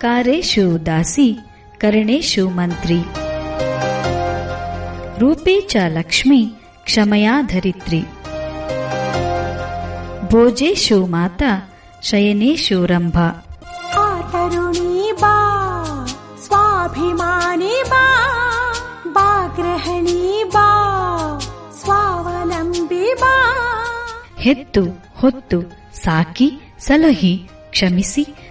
ಕಾರೇಶು ದಾಸಿ ಕರ್ಣೇಶು ಮಂತ್ರಿ. ರೂಪೇ ಚ ಲಕ್ಷ್ಮಿ ಕ್ಷಮಯಾ ಧರಿತ್ರಿ. ಭೋಜೇಶು ಮಾತಾ ಶಯನೇಶು ರಂಭಾ. ಸ್ವಾಭಿಮಾನಿ ಬಾ ಬಾ ಗೃಹಿಣಿ ಬಾ ಸ್ವಾವಲಂಬಿ ಬಾ. ಹೆತ್ತು ಹೊತ್ತು ಸಾಕಿ ಸಲಹಿ ಕ್ಷಮಿಸಿ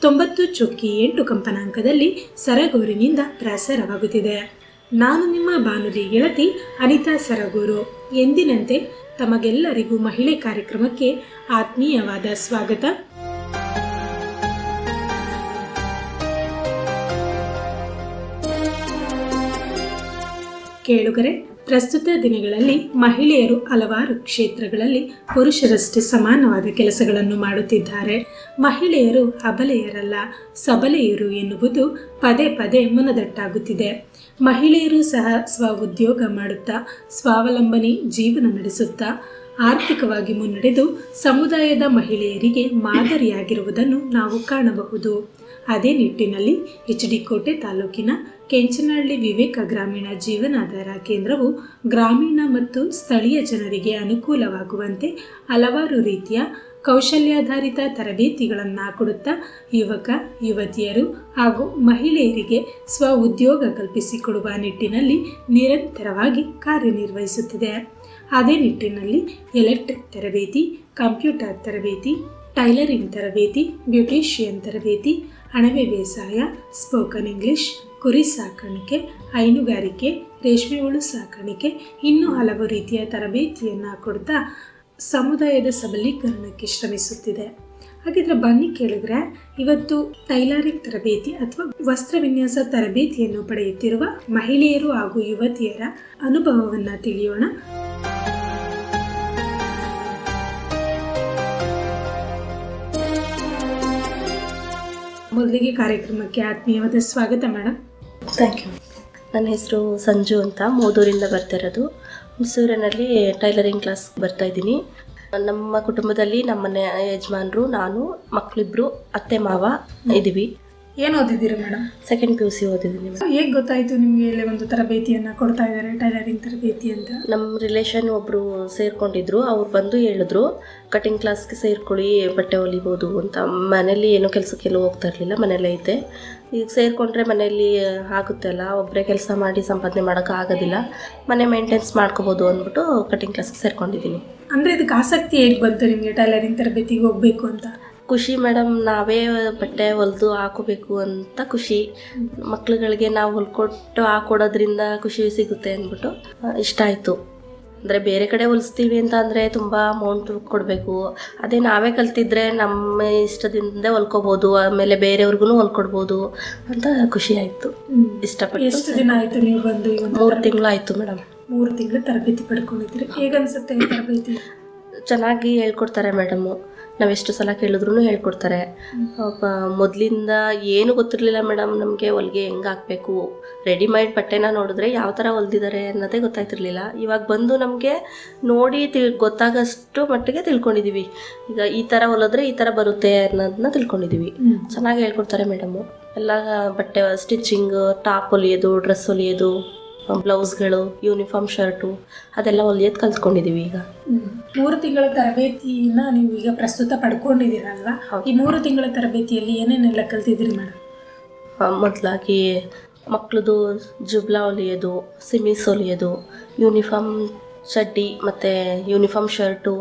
ತೊಂಬತ್ತು ಚುಕ್ಕಿ ಎಂಟು ಕಂಪನಾಂಕದಲ್ಲಿ ಸರಗೂರಿನಿಂದ ಪ್ರಸಾರವಾಗುತ್ತಿದೆ. ನಾನು ನಿಮ್ಮ ಬಾನುಲಿ ಗೆಳತಿ ಅನಿತಾ ಸರಗೂರು. ಎಂದಿನಂತೆ ತಮಗೆಲ್ಲರಿಗೂ ಮಹಿಳೆ ಕಾರ್ಯಕ್ರಮಕ್ಕೆ ಆತ್ಮೀಯವಾದ ಸ್ವಾಗತ. ಕೇಳುಗರೆ ಪ್ರಸ್ತುತ ದಿನಗಳಲ್ಲಿ ಮಹಿಳೆಯರು ಹಲವಾರು ಕ್ಷೇತ್ರಗಳಲ್ಲಿ ಪುರುಷರಷ್ಟೇ ಸಮಾನವಾದ ಕೆಲಸಗಳನ್ನು ಮಾಡುತ್ತಿದ್ದಾರೆ. ಮಹಿಳೆಯರು ಅಬಲೆಯರಲ್ಲ ಸಬಲೆಯರು ಎನ್ನುವುದು ಪದೇ ಪದೇ ಮುನದಟ್ಟಾಗುತ್ತಿದೆ. ಮಹಿಳೆಯರು ಸಹ ಸ್ವ ಉದ್ಯೋಗ ಮಾಡುತ್ತಾ, ಸ್ವಾವಲಂಬನೆ ಜೀವನ ನಡೆಸುತ್ತಾ, ಆರ್ಥಿಕವಾಗಿ ಮುನ್ನಡೆದು ಸಮುದಾಯದ ಮಹಿಳೆಯರಿಗೆ ಮಾದರಿಯಾಗಿರುವುದನ್ನು ನಾವು ಕಾಣಬಹುದು. ಅದೇ ನಿಟ್ಟಿನಲ್ಲಿ ಎಚ್ ಡಿ ಕೋಟೆ ತಾಲೂಕಿನ ಕೆಂಚನಹಳ್ಳಿ ವಿವೇಕ ಗ್ರಾಮೀಣ ಜೀವನಾಧಾರ ಕೇಂದ್ರವು ಗ್ರಾಮೀಣ ಮತ್ತು ಸ್ಥಳೀಯ ಜನರಿಗೆ ಅನುಕೂಲವಾಗುವಂತೆ ಹಲವಾರು ರೀತಿಯ ಕೌಶಲ್ಯಾಧಾರಿತ ತರಬೇತಿಗಳನ್ನು ಕೊಡುತ್ತಾ ಯುವಕ, ಯುವತಿಯರು ಹಾಗೂ ಮಹಿಳೆಯರಿಗೆ ಸ್ವ ಉದ್ಯೋಗ ಕಲ್ಪಿಸಿಕೊಡುವ ನಿಟ್ಟಿನಲ್ಲಿ ನಿರಂತರವಾಗಿ ಕಾರ್ಯನಿರ್ವಹಿಸುತ್ತಿದೆ. ಅದೇ ನಿಟ್ಟಿನಲ್ಲಿ ಎಲೆಕ್ಟ್ರಿಕ್ ತರಬೇತಿ, ಕಂಪ್ಯೂಟರ್ ತರಬೇತಿ, ಟೈಲರಿಂಗ್ ತರಬೇತಿ, ಬ್ಯೂಟಿಷಿಯನ್ ತರಬೇತಿ ಅಣಬೆ ಬೇಸಾಯ ಸ್ಪೋಕನ್ ಇಂಗ್ಲಿಷ್ ಕುರಿ ಸಾಕಾಣಿಕೆ, ಹೈನುಗಾರಿಕೆ, ರೇಷ್ಮೆ ಹುಳು ಸಾಕಾಣಿಕೆ, ಇನ್ನೂ ಹಲವು ರೀತಿಯ ತರಬೇತಿಯನ್ನು ಕೊಡ್ತಾ ಸಮುದಾಯದ ಸಬಲೀಕರಣಕ್ಕೆ ಶ್ರಮಿಸುತ್ತಿದೆ. ಹಾಗಿದ್ರೆ ಬನ್ನಿ ಕೇಳಿದ್ರೆ, ಇವತ್ತು ಟೈಲರಿಂಗ್ ತರಬೇತಿ ಅಥವಾ ವಸ್ತ್ರ ವಿನ್ಯಾಸ ತರಬೇತಿಯನ್ನು ಪಡೆಯುತ್ತಿರುವ ಮಹಿಳೆಯರು ಹಾಗೂ ಯುವತಿಯರ ಅನುಭವವನ್ನು ತಿಳಿಯೋಣ. ಮೊದಲಿಗೆ ಕಾರ್ಯಕ್ರಮಕ್ಕೆ ಆತ್ಮೀಯವಾದ ಸ್ವಾಗತ ಮೇಡಮ್ ಥ್ಯಾಂಕ್ ಯು ನನ್ನ ಹೆಸರು ಸಂಜು ಅಂತ, ಮೂದೂರಿಂದ ಬರ್ತಿರೋದು ಮೈಸೂರಿನಲ್ಲಿ ಟೈಲರಿಂಗ್ ಕ್ಲಾಸ್ ಬರ್ತಾ ಇದ್ದೀನಿ. ನಮ್ಮ ಕುಟುಂಬದಲ್ಲಿ ನಮ್ಮನೆ ಯಜಮಾನರು, ನಾನು ಮಕ್ಕಳಿಬ್ರು ಅತ್ತೆ, ಮಾವ ಇದ್ದೀವಿ. ಏನು ಓದಿದ್ದೀರಿ madam? Second P U C ಓದಿದ್ದೀನಿ ಹೇಗೆ ಗೊತ್ತಾಯಿತು ನಿಮಗೆ ಇಲ್ಲಿ ಒಂದು ತರಬೇತಿಯನ್ನು ಕೊಡ್ತಾ ಇದ್ದಾರೆ ಟೈಲರಿಂಗ್ ತರಬೇತಿ ಅಂತ? ನಮ್ಮ ರಿಲೇಷನ್ ಒಬ್ಬರು ಸೇರ್ಕೊಂಡಿದ್ರು ಅವ್ರು ಬಂದು ಹೇಳಿದ್ರು ಕಟಿಂಗ್ ಕ್ಲಾಸ್ಗೆ ಸೇರ್ಕೊಳ್ಳಿ ಬಟ್ಟೆ ಹೊಲಿಬೋದು ಅಂತ. ಮನೇಲಿ ಏನೋ ಕೆಲಸಕ್ಕೆಲ್ಲ ಹೋಗ್ತಾ ಇರಲಿಲ್ಲ ಮನೇಲೇ ಐತೆ ಈಗ ಸೇರಿಕೊಂಡ್ರೆ ಮನೆಯಲ್ಲಿ ಆಗುತ್ತೆ ಅಲ್ಲ ಒಬ್ಬರೇ ಕೆಲಸ ಮಾಡಿ ಸಂಪಾದನೆ ಮಾಡೋಕೆ ಆಗೋದಿಲ್ಲ. ಮನೆ ಮೇಂಟೆನ್ಸ್ ಮಾಡ್ಕೋಬೋದು ಅಂದ್ಬಿಟ್ಟು ಕಟಿಂಗ್ ಕ್ಲಾಸ್ಗೆ ಸೇರ್ಕೊಂಡಿದ್ದೀನಿ. ಅಂದರೆ ಇದಕ್ಕೆ ಆಸಕ್ತಿ ಹೇಗೆ ಬಂತು ನಿಮಗೆ ಟೈಲರಿಂಗ್ ತರಬೇತಿಗೆ ಹೋಗಬೇಕು ಅಂತ? ಖುಷಿ ಮೇಡಮ್ ನಾವೇ ಬಟ್ಟೆ ಹೊಲಿದು ಹಾಕೋಬೇಕು ಅಂತ ಖುಷಿ. ಮಕ್ಳುಗಳಿಗೆ ನಾವು ಹೊಲ್ಕೊಟ್ಟು ಹಾಕೊಡೋದ್ರಿಂದ ಖುಷಿ ಸಿಗುತ್ತೆ ಅಂದ್ಬಿಟ್ಟು ಇಷ್ಟ ಆಯಿತು. ಅಂದರೆ ಬೇರೆ ಕಡೆ ಹೊಲಿಸ್ತೀವಿ ಅಂತ ಅಂದರೆ ತುಂಬ ಅಮೌಂಟ್ ಕೊಡಬೇಕು. ಅದೇ ನಾವೇ ಕಲ್ತಿದ್ರೆ ನಮ್ಮ ಇಷ್ಟದಿಂದ ಹೊಲ್ಕೋಬೋದು ಆಮೇಲೆ ಬೇರೆಯವ್ರಿಗೂ ಹೊಲ್ಕೊಡ್ಬೋದು ಅಂತ ಖುಷಿ ಆಯಿತು. ಇಷ್ಟಪಟ್ಟು ಎಷ್ಟು ದಿನ ಆಯಿತು ನೀವು ಬಂದು ಮೂರು ತಿಂಗಳು ಆಯಿತು ಮೇಡಮ್. ಮೂರು ತಿಂಗಳು ತರಬೇತಿ ಪಡ್ಕೊಂಡಿದ್ದೀರಿ. ಹೇಗನ್ಸುತ್ತೆ ತರಬೇತಿ? ಚೆನ್ನಾಗಿ ಹೇಳ್ಕೊಡ್ತಾರೆ ಮೇಡಮು. ನಾವು ಎಷ್ಟು ಸಲ ಕೇಳಿದ್ರು ಹೇಳ್ಕೊಡ್ತಾರೆ. ಮೊದಲಿಂದ ಏನು ಗೊತ್ತಿರಲಿಲ್ಲ ಮೇಡಮ್ ನಮಗೆ ಹೊಲಿಗೆ ಹೆಂಗೆ ಹಾಕಬೇಕು. ರೆಡಿಮೇಡ್ ಬಟ್ಟೆನ ನೋಡಿದ್ರೆ ಯಾವ ಥರ ಹೊಲ್ದಿದ್ದಾರೆ ಅನ್ನೋದೇ ಗೊತ್ತಾಗ್ತಿರ್ಲಿಲ್ಲ ಇವಾಗ ಬಂದು ನಮಗೆ ನೋಡಿ ತಿಳ್ ಗೊತ್ತಾಗೋಷ್ಟು ಮಟ್ಟಿಗೆ ತಿಳ್ಕೊಂಡಿದ್ದೀವಿ ಈಗ ಈ ಥರ ಹೊಲಿದ್ರೆ ಈ ಥರ ಬರುತ್ತೆ ಅನ್ನೋದನ್ನ ತಿಳ್ಕೊಂಡಿದ್ದೀವಿ ಚೆನ್ನಾಗಿ ಹೇಳ್ಕೊಡ್ತಾರೆ ಮೇಡಮು. ಎಲ್ಲ ಬಟ್ಟೆ ಸ್ಟಿಚಿಂಗ್ ಟಾಪ್ ಹೊಲಿಯೋದು ಡ್ರೆಸ್ ಹೊಲಿಯೋದು. ಬ್ಲೌಸ್ಗಳು ಯೂನಿಫಾರ್ಮ್ ಶರ್ಟು ಅದೆಲ್ಲ ಹೊಲಿಯೋದು ಕಲ್ತ್ಕೊಂಡಿದ್ದೀವಿ ಈಗ. ಮೂರು ತಿಂಗಳ ತರಬೇತಿನ ನೀವು ಈಗ ಪ್ರಸ್ತುತ ಪಡ್ಕೊಂಡಿದ್ದೀರಲ್ವಾ. ಈ ಮೂರು ತಿಂಗಳ ತರಬೇತಿಯಲ್ಲಿ ಏನೇನೆಲ್ಲ ಕಲ್ತಿದ್ದೀರಿ ಮೇಡಮ್? ಮೊದಲಾಗಿ ಮಕ್ಳದು ಜುಬ್ಲಾ ಹೊಲಿಯೋದು ಸಿಮೀಸ್ ಹೊಲಿಯೋದು ಯೂನಿಫಾರ್ಮ್ ಚಡ್ಡಿ ಮತ್ತು uniform shirt